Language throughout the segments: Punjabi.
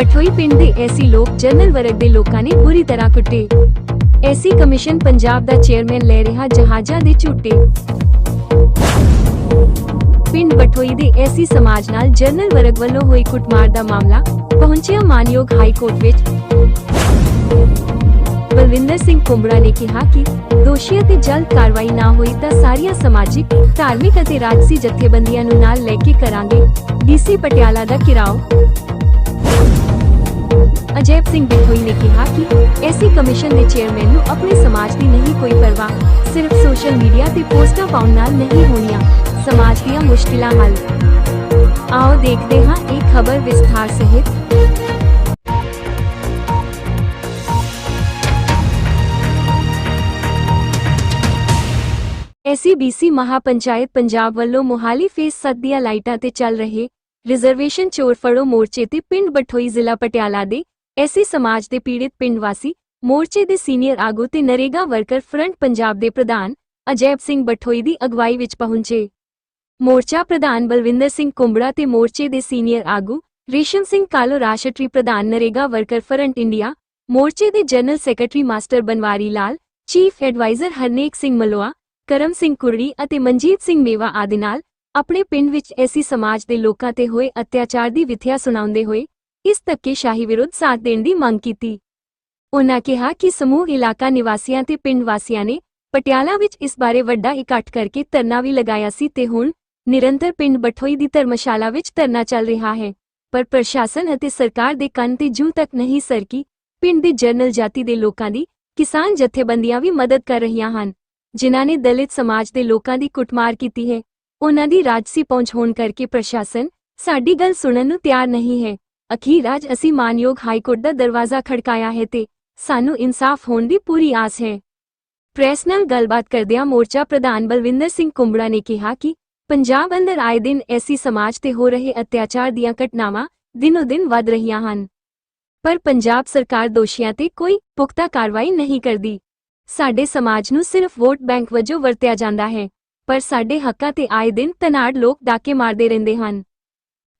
ਬਠੋਈ ਪਿੰਡ ਦੇ ਐਸੀ ਲੋਕ ਜਨਰਲ ਵਰਗ ਦੇ ਲੋਕਾਂ ਨੇ ਬੁਰੀ ਤਰ੍ਹਾਂ ਕੁੱਟੇ। ਐਸੀ ਕਮਿਸ਼ਨ ਪੰਜਾਬ ਦਾ ਚੇਅਰਮੈਨ ਲੈ ਰਿਹਾ ਜਹਾਜ਼ਾਂ ਦੇ ਝੂਟੇ। ਪਿੰਡ ਬਠੋਈ ਦੇ ਐਸੀ ਸਮਾਜ ਨਾਲ ਜਨਰਲ ਵਰਗ ਵੱਲੋਂ ਹੋਈ ਕੁੱਟਮਾਰ ਦਾ ਮਾਮਲਾ ਪਹੁੰਚਿਆ ਮਾਨਯੋਗ ਹਾਈ ਕੋਰਟ ਵਿੱਚ। ਬਲਵਿੰਦਰ ਸਿੰਘ ਕੁੰਬੜਾ ਨੇ ਕਿਹਾ ਕਿ ਦੋਸ਼ੀਆਂ ਤੇ ਜਲਦ ਕਾਰਵਾਈ ਨਾ ਹੋਈ ਤਾਂ ਸਾਰੀਆਂ ਸਮਾਜਿਕ, ਧਾਰਮਿਕ ਅਤੇ ਰਾਜਸੀ ਜਥੇਬੰਦੀਆਂ ਨੂੰ ਨਾਲ ਲੈ ਕੇ ਕਰਾਂਗੇ। ਡੀਸੀ ਪਟਿਆਲਾ ਦਾ ਘਿਰਾਓ ਅਜੈਬ ਸਿੰਘ ਬਿਠੋਈ ਨੇ ਕਿਹਾ ਕਿ ਐਸੀ ਕਮਿਸ਼ਨ ਦੇ ਚੇਅਰਮੈਨ ਨੂੰ ਆਪਣੇ ਸਮਾਜ ਦੀ ਨਹੀਂ ਕੋਈ ਪਰਵਾਹ, ਸਿਰਫ ਸੋਸ਼ਲ ਮੀਡੀਆ ਤੇ ਪੋਸਟਾਂ ਪਾਉਣ ਨਾਲ ਨਹੀਂ ਹੋਣੀਆਂ, ਸਮਾਜ ਦੀਆਂ ਮੁਸ਼ਕਿਲਾਂ ਹੱਲ। ਆਓ ਦੇਖਦੇ ਹਾਂ ਇਹ ਖਬਰ ਵਿਸਥਾਰ ਸਹਿਤ। ਐਸਸੀਬੀਸੀ ਮਹਾਪੰਚਾਇਤ ਪੰਜਾਬ ਵੱਲੋਂ ਮੋਹਾਲੀ ਫੇਸ 7 ਦੀਆਂ ਲਾਈਟਾਂ ਤੇ ਚੱਲ ਰਹੇ ਰਿਜ਼ਰਵੇਸ਼ਨ ਚੋਰ ਫੜੋ ਮੋਰਚੇ ਤੇ ਪਿੰਡ ਬਠੋਈ ਜ਼ਿਲ੍ਹਾ ਪਟਿਆਲਾ ਦੇ ਐਸੀ ਸਮਾਜ ਦੇ ਪੀੜਿਤ ਪਿੰਡ ਵਾਸੀ, ਮੋਰਚੇ ਦੇ ਸੀਨੀਅਰ ਆਗੂ ਤੇ ਨਰੇਗਾ ਵਰਕਰ ਫਰੰਟ ਪੰਜਾਬ ਦੇ ਪ੍ਰਧਾਨ ਅਜੈਬ ਸਿੰਘ ਬਠੋਈ ਦੀ ਅਗਵਾਈ ਵਿੱਚ ਪਹੁੰਚੇ। ਮੋਰਚਾ ਪ੍ਰਧਾਨ ਬਲਵਿੰਦਰ ਸਿੰਘ ਕੁੰਬੜਾ ਤੇ ਮੋਰਚੇ ਦੇ ਸੀਨੀਅਰ ਆਗੂ ਰੇਸ਼ਮ ਸਿੰਘ ਕਾਲੋ ਰਾਸ਼ਟਰੀ ਪ੍ਰਧਾਨ ਨਰੇਗਾ ਵਰਕਰ ਫਰੰਟ ਇੰਡੀਆ, ਮੋਰਚੇ ਦੇ general secretary master Banwari Lal, chief adviser Harnek Singh Maloya, Karam Singh Kurri ਅਤੇ ਮਨਜੀਤ ਸਿੰਘ ਮੇਵਾ ਆਦਿ ਨਾਲ ਆਪਣੇ ਪਿੰਡ ਵਿੱਚ ਐਸੀ ਸਮਾਜ ਦੇ ਲੋਕਾਂ ਤੇ ਹੋਏ ਅਤਿਆਚਾਰ ਦੀ ਵਿਥਿਆ ਸੁਣਾਉਂਦੇ ਹੋਏ, ਇਸ ਧੱਕੇਸ਼ਾਹੀ ਵਿਰੁੱਧ ਸਾਥ ਦੇਣ ਦੀ ਮੰਗ ਕੀਤੀ। ਉਨ੍ਹਾਂ ਕਿਹਾ ਕਿ ਸਮੂਹ ਇਲਾਕਾ ਨਿਵਾਸੀਆਂ ਤੇ ਪਿੰਡ ਵਾਸੀਆਂ ਨੇ ਪਟਿਆਲਾ ਵਿੱਚ ਇਸ ਬਾਰੇ ਵੱਡਾ ਇਕੱਠ ਕਰਕੇ ਧਰਨਾ ਵੀ ਲਗਾਇਆ ਸੀ ਤੇ ਹੁਣ ਨਿਰੰਤਰ ਪਿੰਡ ਬਠੋਈ ਦੀ ਧਰਮਸ਼ਾਲਾ ਵਿੱਚ ਧਰਨਾ ਚੱਲ ਰਿਹਾ ਹੈ। ਪਰ ਪ੍ਰਸ਼ਾਸਨ ਅਤੇ ਸਰਕਾਰ ਦੇ ਕੰਨ ਤੇ ਜੂ ਤੱਕ ਨਹੀਂ ਸਰਕੀ, ਪਿੰਡ ਦੇ ਜਰਨਲ ਜਾਤੀ ਦੇ ਲੋਕਾਂ ਦੀ ਕਿਸਾਨ ਜਥੇਬੰਦੀਆਂ ਵੀ ਮਦਦ ਕਰ ਰਹੀਆਂ ਹਨ, ਜਿਨ੍ਹਾਂ ਨੇ ਦਲਿਤ ਸਮਾਜ ਦੇ ਲੋਕਾਂ ਦੀ ਕੁੱਟਮਾਰ ਕੀਤੀ ਹੈ। ਉਹਨਾਂ ਦੀ ਰਾਜਸੀ ਪਹੁੰਚ ਹੋਣ ਕਰਕੇ ਪ੍ਰਸ਼ਾਸਨ ਸਾਡੀ ਗੱਲ ਸੁਣਨ ਨੂੰ ਤਿਆਰ ਨਹੀਂ ਹੈ। ਅਖੀਰ ਅੱਜ ਅਸੀਂ ਮਾਨਯੋਗ ਹਾਈ ਦਾ ਦਰਵਾਜ਼ਾ ਖੜਕਾਇਆ ਹੈ ਤੇ ਸਾਨੂੰ ਇਨਸਾਫ ਹੋਣ ਦੀ ਪੂਰੀ ਆਸ ਹੈ। ਪ੍ਰੈਸ ਨਾਲ ਗੱਲਬਾਤ ਕਰਦਿਆਂ ਮੋਰਚਾ ਪ੍ਰਧਾਨ ਬਲਵਿੰਦਰ ਸਿੰਘ ਕੁੰਬੜਾ ਨੇ ਕਿਹਾ ਕਿ ਪੰਜਾਬ ਅੰਦਰ ਆਏ ਦਿਨ ਐਸੀ ਸਮਾਜ ਤੇ ਹੋ ਰਹੇ ਅਤਿਆਚਾਰ ਦੀਆਂ ਘਟਨਾਵਾਂ ਦਿਨੋ-ਦਿਨ ਵੱਧ ਰਹੀਆਂ ਹਨ। ਪਰ ਪੰਜਾਬ ਸਰਕਾਰ ਦੋਸ਼ੀਆਂ ਤੇ ਕੋਈ ਪੁਖਤਾ ਕਾਰਵਾਈ ਨਹੀਂ ਕਰਦੀ। ਸਾਡੇ ਸਮਾਜ ਨੂੰ ਸਿਰਫ ਵੋਟ ਬੈਂਕ ਵਜੋਂ ਵਰਤਿਆ ਜਾਂਦਾ ਹੈ। ਪਰ ਸਾਡੇ ਹੱਕਾਂ ਤੇ ਆਏ ਦਿਨ ਤਨਾੜ ਲੋਕ ਡਾਕੇ ਮਾਰਦੇ ਰਹਿੰਦੇ ਹਨ।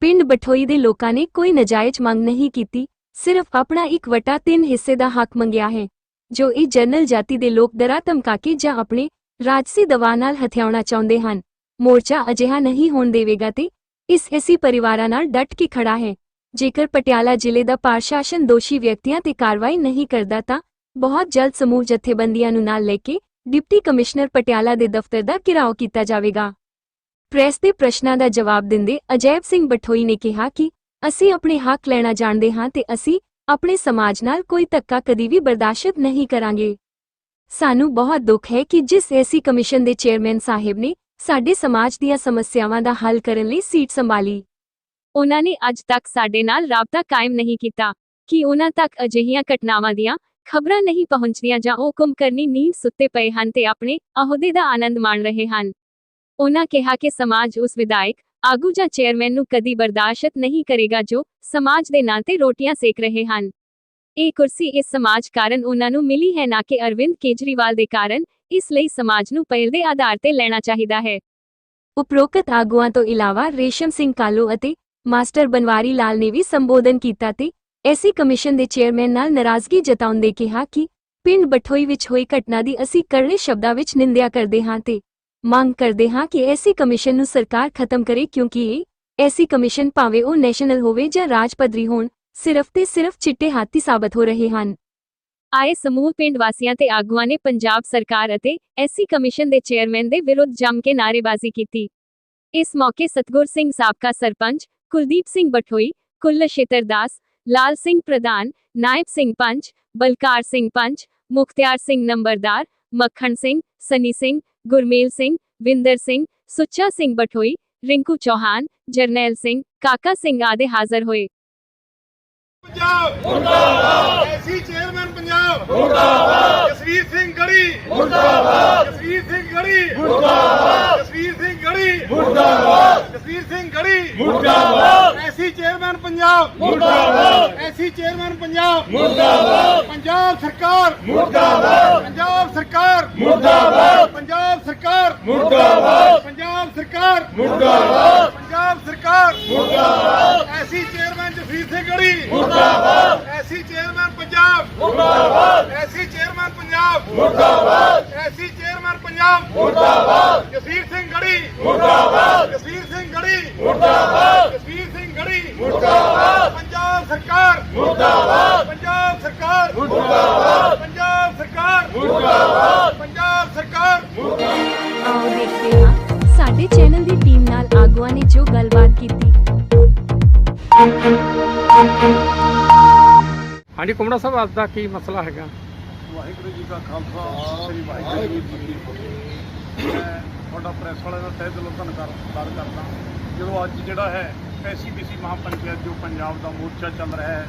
ਪਿੰਡ ਬਠੋਈ ਦੇ ਲੋਕਾਂ ਨੇ ਕੋਈ ਨਜਾਇਜ਼ ਮੰਗ ਨਹੀਂ ਕੀਤੀ, ਸਿਰਫ ਆਪਣਾ ਇੱਕ ਵਟਾ ਤਿੰਨ ਹਿੱਸੇ ਦਾ ਹੱਕ ਮੰਗਿਆ ਹੈ, ਜੋ ਇਹ ਜਨਰਲ ਜਾਤੀ ਦੇ ਲੋਕ ਡਰਾ ਧਮਕਾ ਕੇ ਜਾਂ ਆਪਣੇ ਰਾਜਸੀ ਦਵਾ ਨਾਲ ਹਥਿਆਉਣਾ ਚਾਹੁੰਦੇ ਹਨ। ਮੋਰਚਾ ਅਜਿਹਾ ਨਹੀਂ ਹੋਣ ਦੇਵੇਗਾ ਤੇ ਇਸ ਐਸੀ ਪਰਿਵਾਰਾਂ ਨਾਲ ਡਟ ਕੇ ਖੜਾ ਹੈ। ਜੇਕਰ ਪਟਿਆਲਾ ਜ਼ਿਲ੍ਹੇ ਦਾ ਪ੍ਰਸ਼ਾਸਨ ਦੋਸ਼ੀ ਵਿਅਕਤੀਆਂ ਤੇ ਕਾਰਵਾਈ ਨਹੀਂ ਕਰਦਾ ਤਾਂ ਬਹੁਤ ਜਲਦ ਸਮੂਹ ਜਥੇਬੰਦੀਆਂ ਨੂੰ ਨਾਲ ਲੈ ਕੇ ਡਿਪਟੀ ਕਮਿਸ਼ਨਰ ਪਟਿਆਲਾ ਦੇ ਦਫ਼ਤਰ ਦਾ ਘਿਰਾਓ ਕੀਤਾ ਜਾਵੇਗਾ। ਪ੍ਰੈਸ ਦੇ ਪ੍ਰਸ਼ਨਾਂ ਦਾ ਜਵਾਬ ਦਿੰਦੇ ਅਜੈਬ ਸਿੰਘ ਬਠੋਈ ਨੇ ਕਿਹਾ ਕਿ, ਅਸੀਂ ਆਪਣੇ ਹੱਕ ਲੈਣਾ ਜਾਣਦੇ ਹਾਂ ਤੇ ਅਸੀਂ ਆਪਣੇ ਸਮਾਜ ਨਾਲ ਕੋਈ ਧੱਕਾ ਕਦੀ ਵੀ ਬਰਦਾਸ਼ਤ ਨਹੀਂ ਕਰਾਂਗੇ। ਸਾਨੂੰ ਬਹੁਤ ਦੁੱਖ ਹੈ ਕਿ ਜਿਸ ਐਸੀ ਕਮਿਸ਼ਨ ਦੇ ਚੇਅਰਮੈਨ ਸਾਹਿਬ ਨੇ ਸਾਡੇ ਸਮਾਜ ਦੀਆਂ ਸਮੱਸਿਆਵਾਂ ਦਾ ਹੱਲ ਕਰਨ ਲਈ ਸੀਟ ਸੰਭਾਲੀ। ਉਹਨਾਂ ਨੇ ਅੱਜ ਤੱਕ ਸਾਡੇ ਨਾਲ ਰਾਬਤਾ ਕਾਇਮ ਨਹੀਂ ਕੀਤਾ। ਕਿ ਉਹਨਾਂ ਤੱਕ ਅਜਿਹੀਆਂ ਘਟਨਾਵਾਂ ਦੀਆਂ ਖਬਰਾਂ ਨਹੀਂ ਪਹੁੰਚਦੀਆਂ ਜਾਂ ਉਹ ਕੁੰਮ ਕਰਨੀ ਨੀਂਦ ਸੁੱਤੇ ਪਏ ਹਨ ਤੇ ਆਪਣੇ ਅਹੁਦੇ ਦਾ ਆਨੰਦ ਮਾਣ ਰਹੇ ਹਨ। ਉਹਨਾਂ ਕਿਹਾ ਕਿ ਸਮਾਜ ਉਸ ਵਿਧਾਇਕ, ਆਗੂ ਜਾਂ ਚੇਅਰਮੈਨ ਨੂੰ ਕਦੀ ਬਰਦਾਸ਼ਤ ਨਹੀਂ ਕਰੇਗਾ ਜੋ ਸਮਾਜ ਦੇ ਨਾਂ ਤੇ ਰੋਟੀਆਂ ਸੇਕ ਰਹੇ ਹਨ। ਇਹ ਕੁਰਸੀ ਇਸ ਸਮਾਜ ਕਾਰਨ ਉਹਨਾਂ ਨੂੰ ਮਿਲੀ ਹੈ ਨਾ ਕਿ ਅਰਵਿੰਦ ਕੇਜਰੀਵਾਲ ਦੇ ਕਾਰਨ ਇਸ ਲਈ ਸਮਾਜ ਨੂੰ ਪਹਿਲ ਦੇ ਆਧਾਰ ਤੇ ਲੈਣਾ ਚਾਹੀਦਾ ਹੈ। ਉਪਰੋਕਤ ਆਗੂਆਂ ਤੋਂ ਇਲਾਵਾ ਰੇਸ਼ਮ ਸਿੰਘ ਕਾਲੋ ਅਤੇ ਮਾਸਟਰ ਬਨਵਾਰੀ ਲਾਲ ਨੇ ਵੀ ਸੰਬੋਧਨ ਕੀਤਾ ਤੇ ਐਸੀ ਕਮਿਸ਼ਨ ਦੇ ਚੇਅਰਮੈਨ ਨਾਲ ਨਾਰਾਜ਼ਗੀ ਜਤਾਉਂਦੇ ਕਿਹਾ ਕਿ ਪਿੰਡ ਬਠੋਈ ਵਿੱਚ ਹੋਈ ਘਟਨਾ ਦੀ ਅਸੀਂ ਕਰੜੇ ਸ਼ਬਦਾਂ ਵਿੱਚ ਨਿੰਦਿਆ ਕਰਦੇ ਹਾਂ ਤੇ ਮੰਗ ਕਰਦੇ ਹਾਂ ਕਿ ਐਸੀ ਕਮਿਸ਼ਨ ਨੂੰ ਸਰਕਾਰ ਖਤਮ ਕਰੇ ਕਿਉਂਕਿ ਇਹ ਐਸੀ ਕਮਿਸ਼ਨ ਭਾਵੇਂ ਉਹ ਨੈਸ਼ਨਲ ਹੋਵੇ ਜਾਂ ਰਾਜ ਪੱਧਰੀ ਹੋਣ, ਸਿਰਫ ਤੇ ਸਿਰਫ ਚਿੱਟੇ ਹਾਥੀ ਸਾਬਤ ਹੋ ਰਹੇ ਹਨ। ਆਏ ਸਮੂਹ ਪਿੰਡ ਵਾਸੀਆਂ ਤੇ ਆਗੂਆਂ ਨੇ ਪੰਜਾਬ ਸਰਕਾਰ ਅਤੇ ਐਸੀ ਕਮਿਸ਼ਨ ਦੇ ਚੇਅਰਮੈਨ ਦੇ ਵਿਰੁੱਧ ਜੰਮ ਕੇ ਨਾਅਰੇਬਾਜ਼ੀ ਕੀਤੀ। ਇਸ ਮੌਕੇ ਸਤਗੁਰ ਸਿੰਘ ਸਾਬਕਾ ਸਰਪੰਚ ਕੁਲਦੀਪ ਸਿੰਘ ਬਠੋਈ, ਕੁੱਲਸ਼ੇਤਰ ਦਾਸ ਲਾਲ ਸਿੰਘ ਪ੍ਰਧਾਨ ਨਾਇਬ ਸਿੰਘ ਪੰਚ ਬਲਕਾਰ ਸਿੰਘ ਪੰਚ ਮੁਖਤਿਆਰ ਸਿੰਘ ਨੰਬਰਦਾਰ ਮੱਖਣ ਸਿੰਘ ਸਨੀ ਸਿੰਘ ਗੁਰਮੇਲ ਸਿੰਘ ਵਿੰਦਰ ਸਿੰਘ ਸੁੱਚਾ ਸਿੰਘ ਬਠੋਈ ਰਿੰਕੂ ਚੌਹਾਨ ਜਰਨੈਲ ਸਿੰਘ ਕਾਕਾ ਸਿੰਘ ਆਦਿ ਹਾਜ਼ਰ ਹੋਏ ਪੰਜਾਬ ਮੁਰਦਾਬਾਦ ਐਸੀ ਚੇਅਰਮੈਨ ਪੰਜਾਬ ਮੁਰਦਾਬਾਦ ਜਸਵੀਰ ਸਿੰਘ ਗੜੀ ਮੁਰਦਾਬਾਦ! ਜਸਵੀਰ ਸਿੰਘ ਗੜੀ! ਮੁਰਦਾਬਾਦ! SC chairman Punjab! ਮੁਰਦਾਬਾਦ! SC chairman Punjab! ਮੁਰਦਾਬਾਦ! ਪੰਜਾਬ ਸਰਕਾਰ! ਮੁਰਦਾਬਾਦ! ਪੰਜਾਬ ਸਰਕਾਰ! ਮੁਰਦਾਬਾਦ! ਪੰਜਾਬ ਸਰਕਾਰ! ਮੁਰਦਾਬਾਦ! ਪੰਜਾਬ ਸਰਕਾਰ! ਮੁਰਦਾਬਾਦ! ਪੰਜਾਬ ਸਰਕਾਰ! ਮੁਰਦਾਬਾਦ! ਕੁਮੜਾ ਸਾਹਿਬ, ਅੱਜ ਦਾ ਕੀ ਮਸਲਾ ਹੈਗਾ? ਵਾਹਿਗੁਰੂ ਜੀ ਕਾ ਖਾਲਸਾ, ਸ੍ਰੀ ਵਾਹਿਗੁਰੂ ਜੀ ਕੀ ਫਤਿਹ। ਮੈਂ ਤੁਹਾਡਾ ਪ੍ਰੈਸ ਵਾਲਿਆਂ ਦਾ ਤਹਿ ਦਿਲੋਂ ਧੰਨਵਾਦ ਕਰਦਾ ਜਦੋਂ ਅੱਜ ਜਿਹੜਾ ਹੈ ਐਸਸੀਬੀਸੀ ਮਹਾਪੰਚਾਇਤ ਜੋ ਪੰਜਾਬ ਦਾ ਮੋਰਚਾ ਚੱਲ ਰਿਹਾ ਹੈ,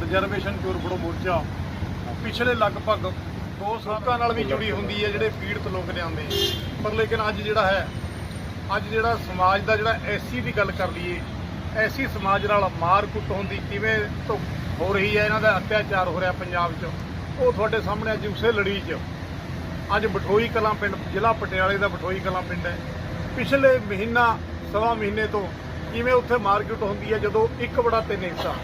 ਰਿਜ਼ਰਵੇਸ਼ਨ ਚੋਰ ਫੜੋ ਮੋਰਚਾ, ਪਿਛਲੇ ਲਗਭਗ 2 ਸਾਲਾਂ ਨਾਲ ਵੀ ਜੁੜੀ ਹੁੰਦੀ ਹੈ, ਜਿਹੜੇ ਪੀੜਤ ਲੋਕ ਨੇ ਆਉਂਦੇ। ਪਰ ਲੇਕਿਨ ਅੱਜ ਜਿਹੜਾ ਹੈ, ਅੱਜ ਜਿਹੜਾ ਸਮਾਜ ਦਾ ਜਿਹੜਾ ਐਸੀ ਦੀ ਗੱਲ ਕਰ ਲਈਏ, ਐਸੀ ਸਮਾਜ ਨਾਲ ਮਾਰ ਕੁੱਟ ਹੁੰਦੀ, ਕਿਵੇਂ ਤੋਂ ਹੋ ਰਹੀ ਹੈ, ਇਹਨਾਂ ਦਾ ਅਤਿਆਚਾਰ ਹੋ ਰਿਹਾ ਪੰਜਾਬ 'ਚ। ਉਹ ਤੁਹਾਡੇ ਸਾਹਮਣੇ ਅੱਜ ਉਸੇ ਲੜੀ 'ਚ। ਅੱਜ ਬਠੋਈ ਕਲਾਂ ਪਿੰਡ, ਜ਼ਿਲ੍ਹਾ ਪਟਿਆਲੇ ਦਾ ਬਠੋਈ ਕਲਾਂ ਪਿੰਡ ਹੈ। ਪਿਛਲੇ ਮਹੀਨਾ, ਸਵਾ ਮਹੀਨੇ ਤੋਂ ਕਿਵੇਂ ਉੱਥੇ ਮਾਰਕੀਟ ਹੁੰਦੀ ਹੈ, ਜਦੋਂ ਇੱਕ ਬੜਾ ਤਿੰਨ ਹਿੱਸਾ।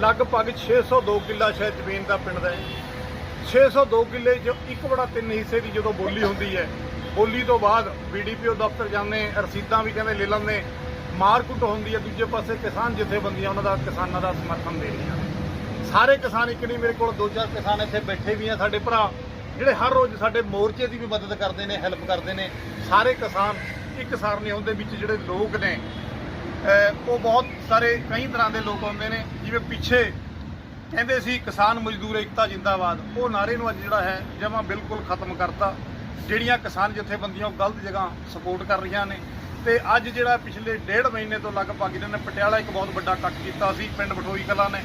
ਲਗਭਗ 602 ਕਿੱਲਾ ਸ਼ਾਇਦ ਜ਼ਮੀਨ ਦਾ ਪਿੰਡ ਦਾ ਹੈ। 602 ਕਿੱਲੇ 'ਚ ਇੱਕ ਬੜਾ ਤਿੰਨ ਹਿੱਸੇ ਦੀ ਜਦੋਂ ਬੋਲੀ ਹੁੰਦੀ ਹੈ, ਬੋਲੀ ਤੋਂ ਬਾਅਦ ਬੀਡੀਪੀਓ ਦਫ਼ਤਰ ਜਾਂਦੇ, ਰਸੀਦਾਂ ਵੀ ਕਹਿੰਦੇ ਲੈ ਲੈਂਦੇ। ਮਾਰਕੁੱਟ ਹੁੰਦੀ ਹੈ, ਦੂਜੇ ਪਾਸੇ ਕਿਸਾਨ ਜਥੇਬੰਦੀਆਂ, ਉਹਨਾਂ ਦਾ ਕਿਸਾਨਾਂ ਦਾ ਸਮਰਥਨ ਦੇ ਰਹੀਆਂ ਸਾਰੇ ਕਿਸਾਨ ਇੱਕ ਨਹੀਂ, ਮੇਰੇ ਕੋਲ ਦੋ ਚਾਰ ਕਿਸਾਨ ਇੱਥੇ ਬੈਠੇ ਵੀ ਆ ਸਾਡੇ ਭਰਾ, ਜਿਹੜੇ ਹਰ ਰੋਜ਼ ਸਾਡੇ ਮੋਰਚੇ ਦੀ ਵੀ ਮਦਦ ਕਰਦੇ ਨੇ, ਹੈਲਪ ਕਰਦੇ ਨੇ। ਸਾਰੇ ਕਿਸਾਨ ਇੱਕ ਸਾਰ ਨਹੀਂ ਹੁੰਦੇ, ਵਿੱਚ ਜਿਹੜੇ ਲੋਕ ਨੇ ਉਹ ਬਹੁਤ ਸਾਰੇ ਕਈ ਤਰ੍ਹਾਂ ਦੇ ਲੋਕ ਆਉਂਦੇ ਨੇ। ਜਿਵੇਂ ਪਿੱਛੇ ਕਹਿੰਦੇ ਸੀ, ਕਿਸਾਨ ਮਜ਼ਦੂਰ ਏਕਤਾ ਜਿੰਦਾਬਾਦ। ਉਹ ਨਾਰੇ ਨੂੰ ਅੱਜ ਜਿਹੜਾ ਹੈ, ਜਮਾ ਬਿਲਕੁਲ ਖਤਮ ਕਰਤਾ। ਜਿਹੜੀਆਂ ਕਿਸਾਨ ਜਥੇਬੰਦੀਆਂ ਗਲਤ ਜਗ੍ਹਾ ਸਪੋਰਟ ਕਰ ਰਹੀਆਂ ਨੇ। ਤੇ ਅੱਜ ਜਿਹੜਾ ਪਿਛਲੇ ਡੇਢ ਮਹੀਨੇ ਤੋਂ ਲਗਭਗ ਇਹਨਾਂ ਨੇ ਪਟਿਆਲਾ ਇੱਕ ਬਹੁਤ ਵੱਡਾ ਇਕੱਠ ਕੀਤਾ ਸੀ, ਪਿੰਡ ਬਠੋਈ ਕਲਾ ਨੇ।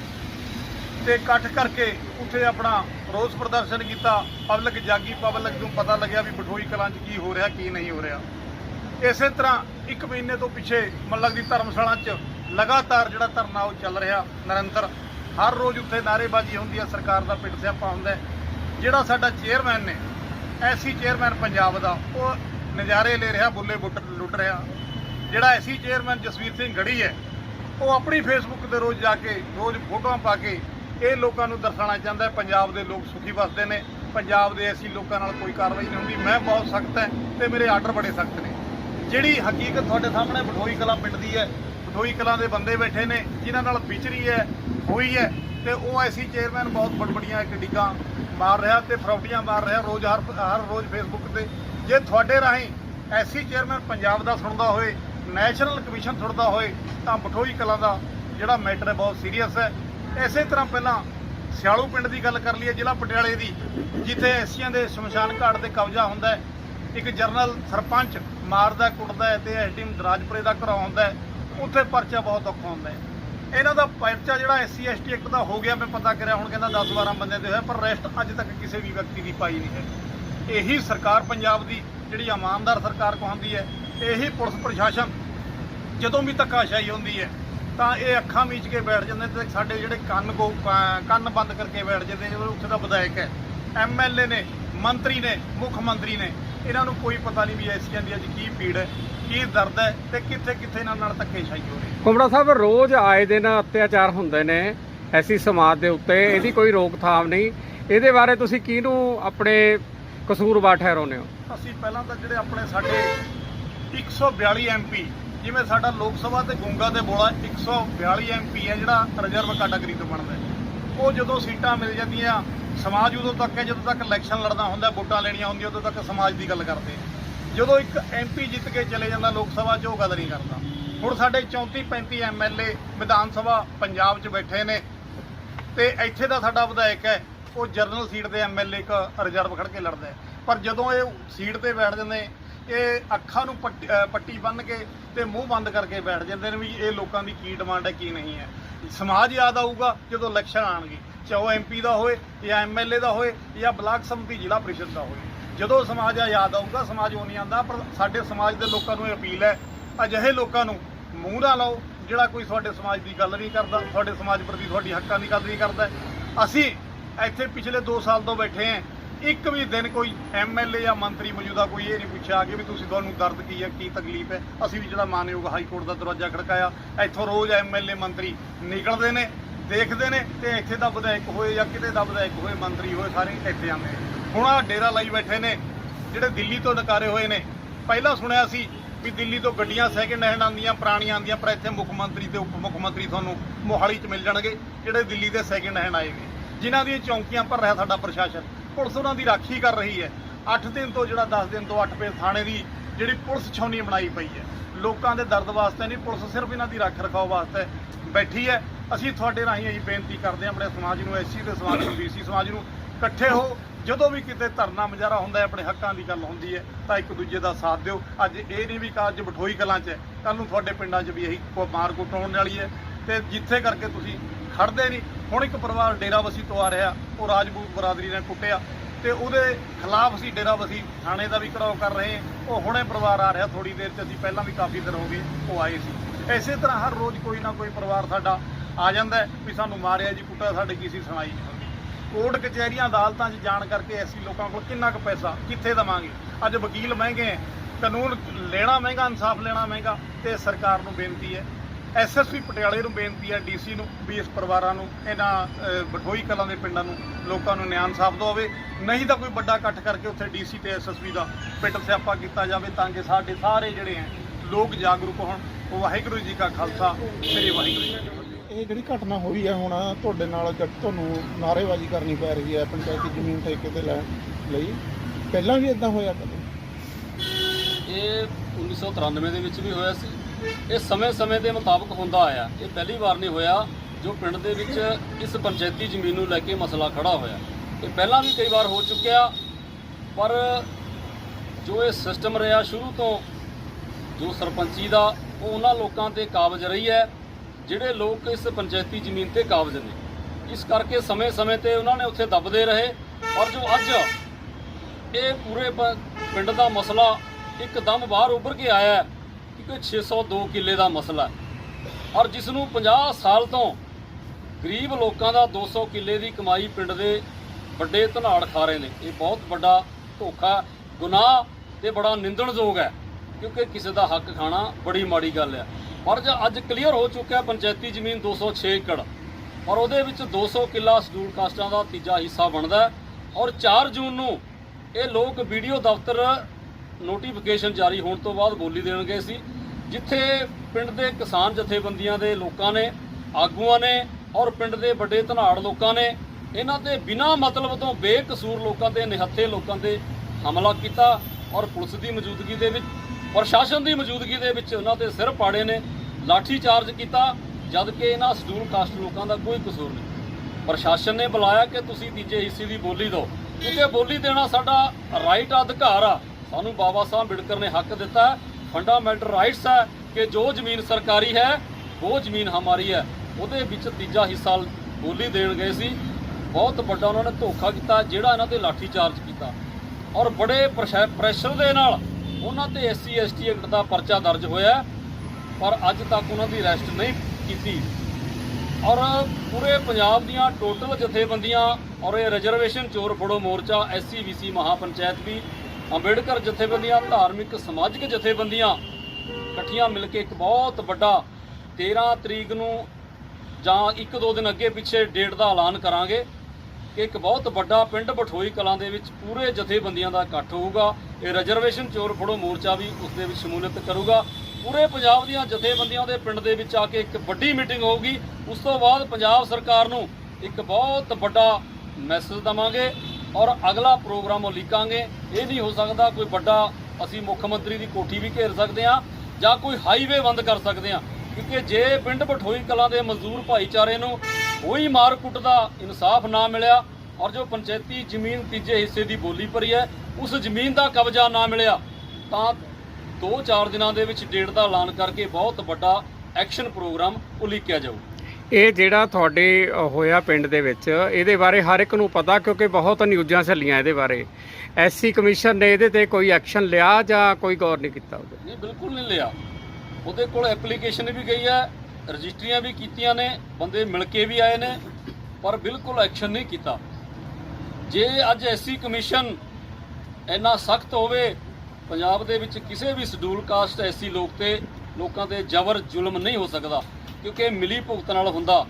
ਤੇ ਇਕੱਠ ਕਰਕੇ ਉੱਥੇ ਆਪਣਾ ਰੋਸ ਪ੍ਰਦਰਸ਼ਨ ਕੀਤਾ। ਪਬਲਿਕ ਜਾਗੀ, ਪਬਲਿਕ ਨੂੰ ਪਤਾ ਲੱਗਿਆ ਵੀ ਬਠੋਈ ਕਲਾਂ 'ਚ ਕੀ ਹੋ ਰਿਹਾ, ਕੀ ਨਹੀਂ ਹੋ ਰਿਹਾ। ਇਸੇ ਤਰ੍ਹਾਂ ਇੱਕ ਮਹੀਨੇ ਤੋਂ ਪਿੱਛੇ ਮੱਲਕ ਦੀ ਧਰਮਸ਼ਾਲਾ 'ਚ ਲਗਾਤਾਰ ਜਿਹੜਾ ਧਰਨਾ ਉਹ ਚੱਲ ਰਿਹਾ ਨਿਰੰਤਰ ਹਰ ਰੋਜ਼ ਉੱਥੇ ਨਾਅਰੇਬਾਜ਼ੀ ਹੁੰਦੀ ਹੈ ਸਰਕਾਰ ਦਾ ਪਿੰਡ ਸਿਆਪਾ ਹੁੰਦਾ ਜਿਹੜਾ ਸਾਡਾ ਚੇਅਰਮੈਨ ਨੇ ਐਸੀ ਚੇਅਰਮੈਨ ਪੰਜਾਬ ਦਾ, ਉਹ ਨਜ਼ਾਰੇ ਲੈ ਰਿਹਾ, ਬੁੱਲੇ ਬੁੱਟ ਲੁੱਟ ਰਿਹਾ। ਜਿਹੜਾ ਐਸੀ ਚੇਅਰਮੈਨ ਜਸਵੀਰ ਸਿੰਘ ਗੜੀ ਹੈ, ਉਹ ਆਪਣੀ ਫੇਸਬੁੱਕ ਤੇ ਰੋਜ਼ ਜਾ ਕੇ, ਰੋਜ਼ ਫੋਟੋਆਂ ਪਾ ਕੇ ਇਹ ਲੋਕਾਂ ਨੂੰ ਦਰਸਾਉਣਾ ਚਾਹੁੰਦਾ ਪੰਜਾਬ ਦੇ ਲੋਕ ਸੁਖੀ ਵਸਦੇ ਨੇ, ਪੰਜਾਬ ਦੇ ਐਸੀ ਲੋਕਾਂ ਨਾਲ ਕੋਈ ਕਾਰਵਾਈ ਨਹੀਂ ਹੁੰਦੀ। ਮੈਂ ਬਹੁਤ ਸਖਤ ਹੈ ਤੇ ਮੇਰੇ ਆਰਡਰ ਬੜੇ ਸਖਤ ਨੇ। ਜਿਹੜੀ ਹਕੀਕਤ ਤੁਹਾਡੇ ਸਾਹਮਣੇ ਬਠੋਈ ਕਲਾਂ ਪਿੰਡ ਦੀ ਹੈ, ਬਠੋਈ ਕਲਾਂ ਦੇ ਬੰਦੇ ਬੈਠੇ ਨੇ, ਜਿਨ੍ਹਾਂ ਨਾਲ ਵਿਚਰੀ ਹੈ, ਹੋਈ ਹੈ, ਤੇ ਉਹ ਐਸੀ ਚੇਅਰਮੈਨ ਬਹੁਤ ਬੜਬੜੀਆਂ ਵੱਡੀਆਂ ਇੱਕ ਡਿੱਗਾਂ ਮਾਰ ਰਿਹਾ ਤੇ ਫਰੌਡੀਆਂ ਮਾਰ ਰਿਹਾ ਰੋਜ਼ ਹਰ ਹਰ ਰੋਜ਼ ਫੇਸਬੁੱਕ ਤੇ। ਜੇ ਤੁਹਾਡੇ ਰਾਹੀਂ ਐਸੀ ਚੇਅਰਮੈਨ ਪੰਜਾਬ ਦਾ ਸੁਣਦਾ ਹੋਏ, ਨੈਸ਼ਨਲ ਕਮਿਸ਼ਨ ਸੁਣਦਾ ਹੋਏ, ਤਾਂ ਬਠੋਈ ਕਲਾਂ ਦਾ ਜਿਹੜਾ ਮੈਟਰ ਹੈ ਬਹੁਤ ਸੀਰੀਅਸ ਹੈ। ਇਸੇ ਤਰ੍ਹਾਂ ਪਹਿਲਾਂ ਸਿਆਲੂ ਪਿੰਡ ਦੀ ਗੱਲ ਕਰ ਲਈਏ, ਜ਼ਿਲ੍ਹਾ ਪਟਿਆਲੇ ਦੀ, ਜਿੱਥੇ ਐਸੀਆਂ ਦੇ ਸ਼ਮਸ਼ਾਨ ਘਾਟ ਤੇ ਕਬਜ਼ਾ ਹੁੰਦਾ ਹੈ। ਇੱਕ ਜਰਨਲ ਸਰਪੰਚ ਮਾਰਦਾ, ਕੁੱਟਦਾ ਹੈ ਤੇ ਐਸਡੀਐਮ ਦਰਾਜਪੁਰੇ ਦਾ ਘਰੋਂ ਹੁੰਦਾ ਹੈ। ਉੱਥੇ ਪਰਚਾ ਬਹੁਤ ਔਖਾ ਹੁੰਦਾ ਹੈ। ਇਹਨਾਂ ਦਾ ਪਰਚਾ ਜਿਹੜਾ ਐਸਸੀ ਐਸਟੀ ਐਕਟ ਦਾ ਹੋ ਗਿਆ, ਮੈਂ ਪਤਾ ਕਰਿਆ, ਹੁਣ ਕਹਿੰਦਾ 10 12 ਬੰਦਿਆਂ ਦੇ ਹੋਇਆ ਪਰ ਰੈਸਟ ਅੱਜ ਤੱਕ ਕਿਸੇ ਵੀ ਵਿਅਕਤੀ ਦੀ ਪਾਈ ਨਹੀਂ ਹੈ। ਇਹੀ ਸਰਕਾਰ ਪੰਜਾਬ ਦੀ, ਜਿਹੜੀ ਇਮਾਨਦਾਰ ਸਰਕਾਰ ਕਹਾਉਂਦੀ ਹੈ, ਇਹੀ ਪੁਲਿਸ ਪ੍ਰਸ਼ਾਸਨ ਜਦੋਂ ਵੀ ਧੱਕਾਸ਼ਾਹੀ ਹੁੰਦੀ ਹੈ ਤਾਂ ਇਹ ਅੱਖਾਂ ਮੀਚ ਕੇ ਬੈਠ ਜਾਂਦੇ ਤੇ ਸਾਡੇ ਜਿਹੜੇ ਕੰਨ ਕੋ ਕੰਨ ਬੰਦ ਕਰਕੇ ਬੈਠ ਜਾਂਦੇ ਜਦੋਂ ਉੱਥੇ ਦਾ ਵਿਧਾਇਕ ਹੈ। ਐਮਐਲਏ ਨੇ ਮੰਤਰੀ ਨੇ ਮੁੱਖ ਮੰਤਰੀ ਨੇ ਇਹਨਾਂ ਨੂੰ ਕੋਈ ਪਤਾ ਨਹੀਂ ਵੀ ਐਸੀਆਂ ਦੀ ਅੱਜ ਕੀ ਪੀੜ ਹੈ ਕੀ ਦਰਦ ਹੈ ਤੇ ਕਿੱਥੇ ਕਿੱਥੇ ਇਹਨਾਂ ਨਾਲ ਧੱਕੇਸ਼ਾਹੀ ਹੋ ਰਹੀ ਹੈ। ਕੁਮੜਾ ਸਾਹਿਬ ਰੋਜ਼ ਆਏ ਦਿਨ ਅਤਿਆਚਾਰ ਹੁੰਦੇ ਨੇ ਐਸੀ ਸਮਾਜ ਦੇ ਉੱਤੇ ਇਹਦੀ ਕੋਈ ਰੋਕਥਾਮ ਨਹੀਂ। ਇਹਦੇ ਬਾਰੇ ਤੁਸੀਂ ਕਿਹਨੂੰ ਆਪਣੇ ਕਸੂਰਵਾਰ ਠਹਿਰਾਉਂਦੇ ਹੋ? ਅਸੀਂ ਪਹਿਲਾਂ ਤਾਂ ਜਿਹੜੇ ਆਪਣੇ ਸਾਡੇ 142 ਐਮਪੀ ਜਿਵੇਂ ਸਾਡਾ ਲੋਕ ਸਭਾ ਤੇ ਗੁੰਗਾ ਤੇ ਬੋਲਾ 142 ਐਮਪੀ ਹੈ ਜਿਹੜਾ ਰਿਜ਼ਰਵ ਕੈਟਾਗਰੀ ਤੋਂ ਬਣਦਾ ਉਹ ਜਦੋਂ ਸੀਟਾਂ ਮਿਲ ਜਾਂਦੀਆਂ, ਸਮਾਜ ਉਦੋਂ ਤੱਕ ਹੈ ਜਦੋਂ ਤੱਕ ਇਲੈਕਸ਼ਨ ਲੜਨਾ ਹੁੰਦਾ, ਵੋਟਾਂ ਲੈਣੀਆਂ ਹੁੰਦੀਆਂ, ਉਦੋਂ ਤੱਕ ਸਮਾਜ ਦੀ ਗੱਲ ਕਰਦੇ ਜਦੋਂ ਇੱਕ ਐਮਪੀ ਜਿੱਤ ਕੇ ਚਲੇ ਜਾਂਦਾ ਲੋਕ ਸਭਾ 'ਚ, ਉਹ ਗੱਲ ਨਹੀਂ ਕਰਦਾ। ਹੁਣ ਸਾਡੇ 34 35 ਐਮਐਲਏ ਵਿਧਾਨ ਸਭਾ ਪੰਜਾਬ 'ਚ ਬੈਠੇ ਨੇ ਤੇ ਇੱਥੇ ਦਾ ਸਾਡਾ ਵਿਧਾਇਕ ਹੈ, ਉਹ ਜਰਨਲ ਸੀਟ ਦੇ ਐਮਐਲਏ ਇੱਕ ਰਿਜ਼ਰਵ ਖੜ ਕੇ ਲੜਦਾ ਪਰ ਜਦੋਂ ਇਹ ਸੀਟ ਤੇ ਬੈਠ ਜਾਂਦੇ ਇਹ ਅੱਖਾਂ ਨੂੰ ਪੱਟੀ- ਪੱਟੀ ਬੰਨ ਕੇ ਤੇ ਮੂੰਹ ਬੰਦ ਕਰਕੇ ਬੈਠ ਜਾਂਦੇ ਨੇ ਵੀ ਇਹ ਲੋਕਾਂ ਦੀ ਕੀ ਡਿਮਾਂਡ ਹੈ, ਕੀ ਨਹੀਂ ਹੈ। ਸਮਾਜ ਯਾਦ ਆਊਗਾ ਜਦੋਂ ਇਲੈਕਸ਼ਨ ਆਣਗੇ ਚਾਹੇ ਉਹ ਐਮਪੀ ਦਾ ਹੋਏ ਜਾਂ ਐਮਐਲਏ ਦਾ ਹੋਏ ਜਾਂ ਬਲਾਕ ਸੰਮਤੀ ਜ਼ਿਲ੍ਹਾ ਪ੍ਰੀਸ਼ਦ ਦਾ ਹੋਏ। ਜਦੋਂ ਸਮਾਜ ਯਾਦ ਆਊਗਾ, ਸਮਾਜ ਉਹ ਨਹੀਂ ਆਂਦਾ ਪਰ ਸਾਡੇ ਸਮਾਜ ਦੇ ਲੋਕਾਂ ਨੂੰ ਇਹ ਅਪੀਲ ਹੈ, ਅਜਿਹੇ ਲੋਕਾਂ ਨੂੰ ਮੂੰਹ ਨਾ ਲਾਓ, ਜਿਹੜਾ ਕੋਈ ਤੁਹਾਡੇ ਸਮਾਜ ਦੀ ਗੱਲ ਨਹੀਂ ਕਰਦਾ, ਤੁਹਾਡੇ ਸਮਾਜ ਪ੍ਰਤੀ ਤੁਹਾਡੀ ਹੱਕਾਂ ਦੀ ਗੱਲ ਨਹੀਂ ਕਰਦਾ। ਅਸੀਂ ਇੱਥੇ ਪਿਛਲੇ 2 ਸਾਲ ਤੋਂ ਬੈਠੇ ਆਂ ਇੱਕ ਵੀ ਦਿਨ ਕੋਈ ਐਮਐਲਏ ਜਾਂ ਮੰਤਰੀ ਮੌਜੂਦਾ ਕੋਈ ਇਹ ਨਹੀਂ ਪੁੱਛਿਆ ਕਿ ਵੀ ਤੁਸੀਂ ਤੁਹਾਨੂੰ ਦਰਦ ਕੀ ਹੈ, ਕੀ ਤਕਲੀਫ ਹੈ? ਅਸੀਂ ਵੀ ਜਿਹੜਾ ਮਾਨਯੋਗ ਹਾਈ ਕੋਰਟ ਦਾ ਦਰਵਾਜ਼ਾ ਖੜਕਾਇਆ। ਇੱਥੋਂ ਰੋਜ਼ ਐਮਐਲਏ ਮੰਤਰੀ ਨਿਕਲਦੇ ਨੇ, ਦੇਖਦੇ ਨੇ ਤੇ ਇੱਥੇ ਦਾ ਵਿਧਾਇਕ ਹੋਏ ਜਾਂ ਕਿਤੇ ਦਾ ਵਿਧਾਇਕ ਹੋਏ, ਮੰਤਰੀ ਹੋਏ, ਸਾਰੇ ਇੱਥੇ ਆਉਂਦੇ ਨੇ। ਹੁਣ ਆ ਡੇਰਾ ਲਾਈ ਬੈਠੇ ਨੇ, ਜਿਹੜੇ ਦਿੱਲੀ ਤੋਂ ਨਕਾਰੇ ਹੋਏ ਨੇ। ਪਹਿਲਾਂ ਸੁਣਿਆ ਸੀ ਵੀ ਦਿੱਲੀ ਤੋਂ ਗੱਡੀਆਂ ਸੈਕਿੰਡ ਹੈਂਡ ਆਉਂਦੀਆਂ, ਪੁਰਾਣੀਆਂ ਆਉਂਦੀਆਂ, ਪਰ ਇੱਥੇ ਮੁੱਖ ਮੰਤਰੀ ਤੇ ਉਪ ਮੁੱਖ ਮੰਤਰੀ ਤੁਹਾਨੂੰ ਮੋਹਾਲੀ 'ਚ ਮਿਲ ਜਾਣਗੇ, ਜਿਹੜੇ ਦਿੱਲੀ ਦੇ ਸੈਕਿੰਡ ਹੈਂਡ ਆਏ ਨੇ। ਜਿਨ੍ਹਾਂ ਦੀਆਂ ਚੌਂਕੀਆਂ ਭਰ ਰਿਹਾ ਸਾਡਾ ਪ੍ਰਸ਼ਾਸਨ। ਪੁਲਿਸ ਉਹਨਾਂ ਦੀ ਰਾਖੀ ਕਰ ਰਹੀ ਹੈ। 8 ਦਿਨ ਤੋਂ ਜਿਹੜਾ 10 ਦਿਨ ਤੋਂ 8 ਪੇ ਥਾਣੇ ਦੀ ਜਿਹੜੀ ਪੁਲਿਸ ਛਾਉਣੀ ਬਣਾਈ ਪਈ ਹੈ। ਲੋਕਾਂ ਦੇ ਦਰਦ ਵਾਸਤੇ ਨਹੀਂ, ਪੁਲਿਸ ਸਿਰਫ ਇਹਨਾਂ ਦੀ ਰੱਖ ਰਖਾਓ ਵਾਸਤੇ ਬੈਠੀ ਹੈ। ਅਸੀਂ ਤੁਹਾਡੇ ਰਾਹੀਂ ਇਹ ਬੇਨਤੀ ਕਰਦੇ ਹਾਂ, ਆਪਣੇ ਸਮਾਜ ਨੂੰ, ਐਸਸੀ ਦੇ ਸਮਾਜ ਨੂੰ ਬੀਸੀ ਸਮਾਜ ਨੂੰ, ਇਕੱਠੇ ਹੋ। ਜਦੋਂ ਵੀ ਕਿਤੇ ਧਰਨਾ ਮੁਜ਼ਾਹਰਾ ਹੁੰਦਾ ਹੈ, ਆਪਣੇ ਹੱਕਾਂ ਦੀ ਗੱਲ ਹੁੰਦੀ ਹੈ, ਤਾਂ ਇੱਕ ਦੂਜੇ ਦਾ ਸਾਥ ਦਿਓ। ਅੱਜ ਇਹ ਨਹੀਂ ਵੀ ਕਾਜ ਬਠੋਈ ਕਲਾਂ 'ਚ ਹੈ ਕੱਲ ਨੂੰ ਤੁਹਾਡੇ ਪਿੰਡਾਂ 'ਚ ਵੀ ਇਹੀ ਮਾਰ ਕੁੱਟ ਹੋਣ ਵਾਲੀ ਹੈ। ਤੇ ਜਿੱਥੇ ਕਰਕੇ ਤੁਸੀਂ ਖੜਦੇ ਨਹੀਂ ਹੁਣ ਇੱਕ ਪਰਿਵਾਰ ਡੇਰਾਵਸੀ ਤੋਂ ਆ ਰਿਹਾ, ਉਹ ਰਾਜਪੂਤ ਬਰਾਦਰੀ ਨੇ ਕੁੱਟਿਆ ਤੇ ਉਹਦੇ ਖਿਲਾਫ ਅਸੀਂ ਡੇਰਾਵਸੀ ਥਾਣੇ ਦਾ ਵੀ ਘਰਾਓ ਕਰ ਰਹੇ ਉਹ ਹੁਣੇ ਪਰਿਵਾਰ ਆ ਰਿਹਾ ਥੋੜੀ ਦੇਰ 'ਚ ਅਸੀਂ ਪਹਿਲਾਂ ਵੀ ਕਾਫੀ ਦਿਨ ਹੋ ਗਏ ਉਹ ਆਏ ਸੀ। ਇਸੇ ਤਰ੍ਹਾਂ ਹਰ ਰੋਜ਼ ਕੋਈ ਨਾ ਕੋਈ ਪਰਿਵਾਰ ਸਾਡਾ ਆ ਜਾਂਦਾ ਵੀ ਸਾਨੂੰ ਮਾਰਿਆ ਜੀ, ਕੁੱਟਿਆ, ਸਾਡੇ ਕੀ ਸੀ ਸੁਣਾਈ ਕੋਰਟ ਕਚਹਿਰੀਆਂ ਅਦਾਲਤਾਂ 'ਚ ਜਾਣ ਕਰਕੇ ਅਸੀਂ ਲੋਕਾਂ ਕੋਲ ਕਿੰਨਾ ਕੁ ਪੈਸਾ, ਕਿੱਥੇ ਦਵਾਂਗੇ? ਅੱਜ ਵਕੀਲ ਮਹਿੰਗੇ ਹੈ, ਕਾਨੂੰਨ ਲੈਣਾ ਮਹਿੰਗਾ, ਇਨਸਾਫ ਲੈਣਾ ਮਹਿੰਗਾ ਤੇ ਸਰਕਾਰ ਨੂੰ ਬੇਨਤੀ ਹੈ ਐਸਐਸਪੀ ਪਟਿਆਲੇ ਨੂੰ ਬੇਨਤੀ ਹੈ ਡੀਸੀ ਨੂੰ ਵੀ ਇਸ ਪਰਿਵਾਰਾਂ ਨੂੰ ਇਹਨਾਂ ਬਠੋਈ ਕਲਾਂ ਦੇ ਪਿੰਡਾਂ ਨੂੰ ਲੋਕਾਂ ਨੂੰ ਨਿਆਂ ਇਨਸਾਫ ਦਿਵਾਵੇ। ਨਹੀਂ ਤਾਂ ਕੋਈ ਵੱਡਾ ਇਕੱਠ ਕਰਕੇ ਉੱਥੇ ਡੀਸੀ ਤੇ ਐਸਐਸਪੀ ਦਾ ਪਿੰਡ ਸਿਆਪਾ ਕੀਤਾ ਜਾਵੇ ਤਾਂ ਕਿ ਸਾਡੇ ਸਾਰੇ ਜਿਹੜੇ ਹੈ ਲੋਕ ਜਾਗਰੂਕ ਹੋਣ। ਉਹ ਵਾਹਿਗੁਰੂ ਜੀ ਕਾ ਖਾਲਸਾ ਸ੍ਰੀ ਵਾਹਿਗੁਰੂ ਜੀ ਇਹ ਜਿਹੜੀ ਘਟਨਾ ਹੋਈ ਹੈ ਹੁਣ ਤੁਹਾਡੇ ਨਾਲ ਤੁਹਾਨੂੰ ਨਾਅਰੇਬਾਜ਼ੀ ਕਰਨੀ ਪੈ ਰਹੀ ਹੈ ਪੰਚਾਇਤੀ ਜ਼ਮੀਨ ਠੇਕੇ ਤੇ ਲੈਣ ਲਈ। ਪਹਿਲਾਂ ਵੀ ਇਦਾਂ ਹੋਇਆ ਕਦੇ? ਇਹ 1993 ਦੇ ਵਿੱਚ ਵੀ ਹੋਇਆ ਸੀ। ਇਹ ਸਮੇਂ-ਸਮੇਂ ਦੇ ਮੁਤਾਬਕ ਹੁੰਦਾ ਆਇਆ। ਇਹ ਪਹਿਲੀ ਵਾਰ ਨਹੀਂ ਹੋਇਆ ਜੋ ਪਿੰਡ ਦੇ ਵਿੱਚ ਇਸ ਪੰਚਾਇਤੀ ਜ਼ਮੀਨ ਨੂੰ ਲੈ ਕੇ ਮਸਲਾ ਖੜਾ ਹੋਇਆ। ਇਹ ਪਹਿਲਾਂ ਵੀ ਕਈ ਵਾਰ ਹੋ ਚੁੱਕਿਆ, ਪਰ ਜੋ ਇਹ ਸਿਸਟਮ ਰਿਹਾ ਸ਼ੁਰੂ ਤੋਂ, ਜੋ ਸਰਪੰਚੀ ਦਾ, ਉਹ ਉਹਨਾਂ ਲੋਕਾਂ ਤੇ ਕਾਬਜ ਰਹੀ ਹੈ, ਜਿਹੜੇ ਲੋਕ ਇਸ ਪੰਚਾਇਤੀ ਜ਼ਮੀਨ ਤੇ ਕਾਬਜ ਨੇ। ਇਸ ਕਰਕੇ ਸਮੇਂ-ਸਮੇਂ ਤੇ ਉਹਨਾਂ ਨੇ ਉੱਥੇ ਦੱਬਦੇ ਰਹੇ, ਔਰ ਜੋ ਅੱਜ ਇਹ ਪੂਰੇ ਪ- ਪਿੰਡ ਦਾ ਮਸਲਾ ਇੱਕਦਮ ਬਾਹਰ ਉੱਭਰ ਕੇ ਆਇਆ ਕਿਉਂਕਿ ਕਿ ਕੋਈ 602 ਕਿੱਲੇ ਦਾ ਮਸਲਾ ਹੈ। ਔਰ ਜਿਸ ਨੂੰ 50 ਸਾਲ ਤੋਂ ਗਰੀਬ ਲੋਕਾਂ ਦਾ 200 ਕਿੱਲੇ ਦੀ ਕਮਾਈ ਪਿੰਡ ਦੇ ਵੱਡੇ ਧਨਾੜ ਖਾ ਰਹੇ ਨੇ। ਇਹ ਬਹੁਤ ਵੱਡਾ ਧੋਖਾ, ਗੁਨਾਹ ਤੇ ਬੜਾ ਨਿੰਦਣਯੋਗ ਹੈ, ਕਿਉਂਕਿ ਕਿਸੇ ਦਾ ਹੱਕ ਖਾਣਾ ਬੜੀ ਮਾੜੀ ਗੱਲ ਹੈ। ਪਰ ਜੇ ਅੱਜ ਕਲੀਅਰ ਹੋ ਚੁੱਕਿਆ ਪੰਚਾਇਤੀ ਜ਼ਮੀਨ 206 ਏਕੜ, ਔਰ ਉਹਦੇ ਵਿੱਚ 200 ਕਿੱਲਾ ਸ਼ਡਿਊਲ ਕਾਸਟਾਂ ਦਾ ਤੀਜਾ ਹਿੱਸਾ ਬਣਦਾ ਔਰ 4 ਜੂਨ ਨੂੰ ਇਹ ਲੋਕ ਵੀਡੀਓ ਦਫ਼ਤਰ ਨੋਟੀਫਿਕੇਸ਼ਨ ਜਾਰੀ ਹੋਣ ਤੋਂ ਬਾਅਦ ਬੋਲੀ ਦੇਣ ਗਏ ਸੀ, ਜਿੱਥੇ ਪਿੰਡ ਦੇ ਕਿਸਾਨ ਜਥੇਬੰਦੀਆਂ ਦੇ ਲੋਕਾਂ ਨੇ, ਆਗੂਆਂ ਨੇ ਔਰ ਪਿੰਡ ਦੇ ਵੱਡੇ ਧਨਾੜ ਲੋਕਾਂ ਨੇ, ਇਹਨਾਂ ਤੇ ਬਿਨਾਂ ਮਤਲਬ ਤੋਂ ਬੇਕਸੂਰ ਲੋਕਾਂ ਤੇ ਨਿਹੱਥੇ ਲੋਕਾਂ ਤੇ ਹਮਲਾ ਕੀਤਾ ਔਰ ਪੁਲਿਸ ਦੀ ਮੌਜੂਦਗੀ ਦੇ ਵਿੱਚ, ਪ੍ਰਸ਼ਾਸਨ ਦੀ ਮੌਜੂਦਗੀ ਦੇ ਵਿੱਚ ਉਹਨਾਂ ਤੇ ਸਿਰ ਪਾੜੇ ਨੇ, ਲਾਠੀ ਚਾਰਜ ਕੀਤਾ, ਜਦ ਕਿ ਇਹਨਾਂ ਸ਼ਡਿਊਲ ਕਾਸਟ ਲੋਕਾਂ ਦਾ ਕੋਈ ਕਸੂਰ ਨਹੀਂ। ਪ੍ਰਸ਼ਾਸਨ ਨੇ ਬੁਲਾਇਆ ਕਿ ਤੁਸੀਂ ਤੀਜੇ ਹਿੱਸੇ ਦੀ ਬੋਲੀ ਦਿਓ, ਕਿਉਂਕਿ ਬੋਲੀ ਦੇਣਾ ਸਾਡਾ ਰਾਈਟ ਅਧਿਕਾਰ ਆ। ਸਾਨੂੰ ਬਾਬਾ ਸਾਹਿਬ ਅੰਬੇਡਕਰ ਨੇ ਹੱਕ ਦਿੱਤਾ ਫੰਡਾਮੈਂਟਲ ਰਾਈਟਸ ਹੈ ਕਿ ਜੋ ਜ਼ਮੀਨ ਸਰਕਾਰੀ ਹੈ, ਉਹ ਜ਼ਮੀਨ ਹਮਾਰੀ ਹੈ। ਉਹਦੇ ਵਿੱਚ ਤੀਜਾ ਹਿੱਸਾ ਬੋਲੀ ਦੇਣ ਗਏ ਸੀ। ਬਹੁਤ ਵੱਡਾ ਉਹਨਾਂ ਨੇ ਧੋਖਾ ਕੀਤਾ, ਜਿਹੜਾ ਇਹਨਾਂ ਤੇ ਲਾਠੀ ਚਾਰਜ ਕੀਤਾ। ਔਰ ਬੜੇ ਪ੍ਰਸ਼ਾ- ਪ੍ਰੈਸ਼ਰ ਦੇ ਨਾਲ ਉਹਨਾਂ ਤੇ ਐਸਸੀ ਐਸਟੀ ਐਕਟ ਦਾ ਪਰਚਾ ਦਰਜ ਹੋਇਆ ਪਰ ਅੱਜ ਤੱਕ ਉਹਨਾਂ ਦੀ ਅਰੈਸਟ ਨਹੀਂ ਕੀਤੀ। ਔਰ ਪੂਰੇ ਪੰਜਾਬ ਦੀਆਂ ਟੋਟਲ ਜਥੇਬੰਦੀਆਂ ਔਰ ਇਹ ਰਿਜ਼ਰਵੇਸ਼ਨ ਚੋਰ ਫੜੋ ਮੋਰਚਾ ਐਸਸੀ ਬੀਸੀ ਮਹਾਪੰਚਾਇਤ ਵੀ ਅੰਬੇਡਕਰ ਜਥੇਬੰਦੀਆਂ, ਧਾਰਮਿਕ, ਸਮਾਜਿਕ ਜਥੇਬੰਦੀਆਂ ਇਕੱਠੀਆਂ ਮਿਲ ਕੇ ਇੱਕ ਬਹੁਤ ਵੱਡਾ 13 ਤਰੀਕ ਨੂੰ ਜਾਂ ਇੱਕ ਦੋ ਦਿਨ ਅੱਗੇ ਪਿੱਛੇ ਡੇਟ ਦਾ ਐਲਾਨ ਕਰਾਂਗੇ ਕਿ ਇੱਕ ਬਹੁਤ ਵੱਡਾ ਪਿੰਡ ਬਠੋਈ ਕਲਾਂ ਦੇ ਵਿੱਚ ਪੂਰੇ ਜਥੇਬੰਦੀਆਂ ਦਾ ਇਕੱਠ ਹੋਊਗਾ। ਇਹ ਰਿਜ਼ਰਵੇਸ਼ਨ ਚੋਰ ਫੜੋ ਮੋਰਚਾ ਵੀ ਉਸ ਦੇ ਵਿੱਚ ਸ਼ਮੂਲੀਅਤ ਕਰੂਗਾ। ਪੂਰੇ ਪੰਜਾਬ ਦੀਆਂ ਜਥੇਬੰਦੀਆਂ ਦੇ ਪਿੰਡ ਦੇ ਵਿੱਚ ਆ ਕੇ ਇੱਕ ਵੱਡੀ ਮੀਟਿੰਗ ਹੋਊਗੀ। ਉਸ ਤੋਂ ਬਾਅਦ ਪੰਜਾਬ ਸਰਕਾਰ ਨੂੰ ਇੱਕ ਬਹੁਤ ਵੱਡਾ ਮੈਸੇਜ ਦਵਾਂਗੇ। ਔਰ ਅਗਲਾ ਪ੍ਰੋਗਰਾਮ ਉਲੀਕਾਂਗੇ ਇਹ ਨਹੀਂ ਹੋ ਸਕਦਾ ਕੋਈ ਵੱਡਾ ਅਸੀਂ ਮੁੱਖ ਮੰਤਰੀ ਦੀ ਕੋਠੀ ਵੀ ਘੇਰ ਸਕਦੇ ਹਾਂ ਜਾਂ ਕੋਈ ਹਾਈਵੇ ਬੰਦ ਕਰ ਸਕਦੇ ਹਾਂ। ਕਿਉਂਕਿ ਜੇ ਪਿੰਡ ਭਠੋਈ ਕਲਾਂ ਦੇ ਮਜ਼ਦੂਰ ਭਾਈਚਾਰੇ ਨੂੰ ਕੋਈ ਮਾਰ ਕੁੱਟ ਦਾ ਇਨਸਾਫ ਨਾ ਮਿਲਿਆ ਔਰ ਜੋ ਪੰਚਾਇਤੀ ਜ਼ਮੀਨ ਤੀਜੇ ਹਿੱਸੇ ਦੀ ਬੋਲੀ ਭਰੀ ਹੈ, ਉਸ ਜ਼ਮੀਨ ਦਾ ਕਬਜ਼ਾ ਨਾ ਮਿਲਿਆ, ਤਾਂ 2-4 ਦਿਨਾਂ ਦੇ ਵਿੱਚ ਡੇਟ ਦਾ ਐਲਾਨ ਕਰਕੇ ਬਹੁਤ ਵੱਡਾ ਐਕਸ਼ਨ ਪ੍ਰੋਗਰਾਮ ਉਲੀਕਿਆ ਜਾਊ। ਇਹ ਜਿਹੜਾ ਤੁਹਾਡੇ ਹੋਇਆ ਪਿੰਡ ਦੇ ਵਿੱਚ, ਇਹਦੇ ਬਾਰੇ ਹਰ ਇੱਕ ਨੂੰ ਪਤਾ ਕਿਉਂਕਿ ਬਹੁਤ ਨਿਊਜ਼ਾਂ ਚੱਲੀਆਂ ਇਹਦੇ ਬਾਰੇ। ਐਸਸੀ ਕਮਿਸ਼ਨ ਨੇ ਇਹਦੇ ਤੇ ਕੋਈ ਐਕਸ਼ਨ ਲਿਆ ਜਾਂ ਕੋਈ ਗੌਰ ਨਹੀਂ ਕੀਤਾ ਉਹਦੇ? ਨਹੀਂ, ਬਿਲਕੁਲ ਨਹੀਂ ਲਿਆ। ਉਹਦੇ ਕੋਲ ਐਪਲੀਕੇਸ਼ਨ ਵੀ ਗਈ ਹੈ, ਰਜਿਸਟਰੀਆਂ ਵੀ ਕੀਤੀਆਂ ਨੇ, ਬੰਦੇ ਮਿਲ ਕੇ ਵੀ ਆਏ ਨੇ, ਪਰ ਬਿਲਕੁਲ ਐਕਸ਼ਨ ਨਹੀਂ ਕੀਤਾ। ਜੇ ਅੱਜ ਐਸਸੀ ਕਮਿਸ਼ਨ ਇੰਨਾ ਸਖਤ ਹੋਵੇ, ਪੰਜਾਬ ਦੇ ਵਿੱਚ ਕਿਸੇ ਵੀ ਸ਼ਡਿਊਲ ਕਾਸਟ ਐਸੀ ਲੋਕ ਤੇ ਲੋਕਾਂ ਤੇ ਜ਼ਬਰ ਜ਼ੁਲਮ ਨਹੀਂ ਹੋ ਸਕਦਾ। ਕਿਉਂਕਿ ਮਿਲੀ ਭੁਗਤ ਨਾਲ ਹੁੰਦਾ,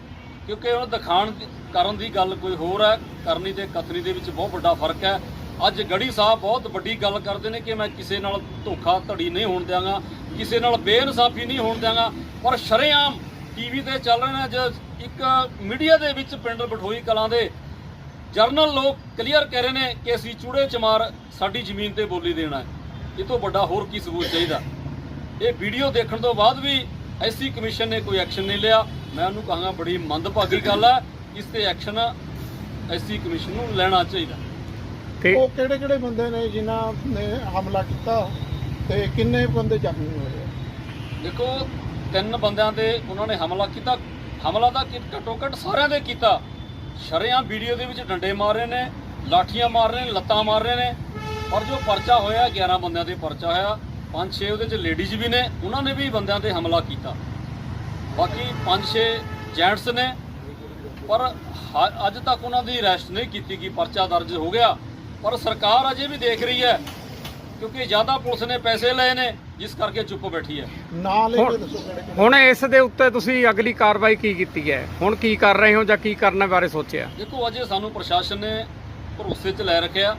ਕਿਉਂਕਿ ਉਹ ਦਿਖਾਣ ਕਰਨ ਦੀ ਗੱਲ ਕੋਈ ਹੋਰ ਹੈ, ਕਰਨੀ ਤੇ ਕਥਨੀ ਦੇ ਵਿੱਚ ਬਹੁਤ ਵੱਡਾ ਫ਼ਰਕ ਹੈ। ਅੱਜ ਗੜੀ ਸਾਹਿਬ ਬਹੁਤ ਵੱਡੀ ਗੱਲ ਕਰਦੇ ਨੇ ਕਿ ਮੈਂ ਕਿਸੇ ਨਾਲ ਧੋਖਾ ਧੜੀ ਨਹੀਂ ਹੋਣ ਦਿਆਂਗਾ, ਕਿਸੇ ਨਾਲ ਬੇਇਨਸਾਫੀ ਨਹੀਂ ਹੋਣ ਦਿਆਂਗਾ, ਪਰ ਸ਼ਰੇਆਮ ਟੀਵੀ ਤੇ ਚੱਲ ਰਹੇ ਨੇ ਅੱਜ ਇੱਕ ਮੀਡੀਆ ਦੇ ਵਿੱਚ ਪਿੰਡ ਬਠੋਈ ਕਲਾਂ ਦੇ ਜਰਨਲ ਲੋਕ ਕਲੀਅਰ ਕਹਿ ਰਹੇ ਨੇ ਕਿ ਅਸੀਂ ਚੂੜੇ ਚਮਾਰ ਸਾਡੀ ਜ਼ਮੀਨ ਤੇ ਬੋਲੀ ਦੇਣਾ ਇਹ ਤੋਂ ਵੱਡਾ ਹੋਰ ਕੀ ਸਬੂਤ ਚਾਹੀਦਾ? ਇਹ ਵੀਡੀਓ ਦੇਖਣ ਤੋਂ ਬਾਅਦ ਵੀ ਐਸਸੀ ਕਮਿਸ਼ਨ ਨੇ ਕੋਈ ਐਕਸ਼ਨ ਨਹੀਂ ਲਿਆ। ਮੈਂ ਉਹਨੂੰ ਕਹਾਂਗਾ ਬੜੀ ਮੰਦਭਾਗੀ ਗੱਲ ਹੈ ਇਸ ਤੇ ਐਕਸ਼ਨ ਐਸਸੀ ਕਮਿਸ਼ਨ ਨੂੰ ਲੈਣਾ ਚਾਹੀਦਾ। ਤੇ ਉਹ ਕਿਹੜੇ ਕਿਹੜੇ ਬੰਦੇ ਨੇ ਜਿਨ੍ਹਾਂ ਨੇ ਹਮਲਾ ਕੀਤਾ ਤੇ ਕਿੰਨੇ ਬੰਦੇ ਜ਼ਖਮੀ ਹੋਏ ਆ? ਦੇਖੋ ਤਿੰਨ ਬੰਦਿਆਂ ਤੇ ਉਹਨਾਂ ਨੇ ਹਮਲਾ ਕੀਤਾ। ਹਮਲਾ ਤਾਂ ਕਿ- ਘੱਟੋ ਘੱਟ ਸਾਰਿਆਂ ਦੇ ਕੀਤਾ। ਸ਼ਰੇਆਮ ਵੀਡੀਓ ਦੇ ਵਿੱਚ ਡੰਡੇ ਮਾਰ ਰਹੇ ਨੇ ਲਾਠੀਆਂ ਮਾਰ ਰਹੇ ਨੇ ਲੱਤਾਂ ਮਾਰ ਰਹੇ ਨੇ। ਔਰ ਜੋ ਪਰਚਾ ਹੋਇਆ 11 ਬੰਦਿਆਂ ਤੇ ਪਰਚਾ ਹੋਇਆ। ਪੰਜ ਛੇ ਉਹਦੇ ਚ ਲੇਡੀਜ਼ ਵੀ ਨੇ ਉਹਨਾਂ ਨੇ ਵੀ ਬੰਦਿਆਂ ਤੇ ਹਮਲਾ ਕੀਤਾ। ਬਾਕੀ ਪੰਜ ਛੇ ਜੈਂਟਸ ਨੇ ਪਰ ਅੱਜ ਤੱਕ ਉਹਨਾਂ ਦੀ ਅਰੈਸਟ ਨਹੀਂ ਕੀਤੀ ਗਈ ਪਰਚਾ ਦਰਜ ਹੋ ਗਿਆ। ਪਰ ਸਰਕਾਰ ਅਜੇ ਵੀ ਦੇਖ ਰਹੀ ਹੈ ਕਿਉਂਕਿ ਜ਼ਿਆਦਾ ਪੁਲਿਸ ਨੇ ਪੈਸੇ ਲਏ ਨੇ ਜਿਸ ਕਰਕੇ ਚੁੱਪ ਬੈਠੀ ਹੈ। ਨਾਂ ਲੈ ਕੇ ਹੁਣ- ਦੱਸੋ ਕਿਹੜੇ ਕਿਹੜੇ। ਹੁਣ ਇਸ ਦੇ ਉੱਤੇ ਤੁਸੀਂ ਅਗਲੀ ਕਾਰਵਾਈ ਕੀ ਕੀਤੀ ਹੈ? ਹੁਣ ਕੀ ਕਰ ਰਹੇ ਹੋ ਜਾਂ ਕੀ ਕਰਨ ਬਾਰੇ ਸੋਚਿਆ? ਦੇਖੋ ਅਜੇ ਸਾਨੂੰ ਪ੍ਰਸ਼ਾਸਨ ਨੇ ਭਰੋਸੇ 'ਚ ਲੈ ਰੱਖਿਆ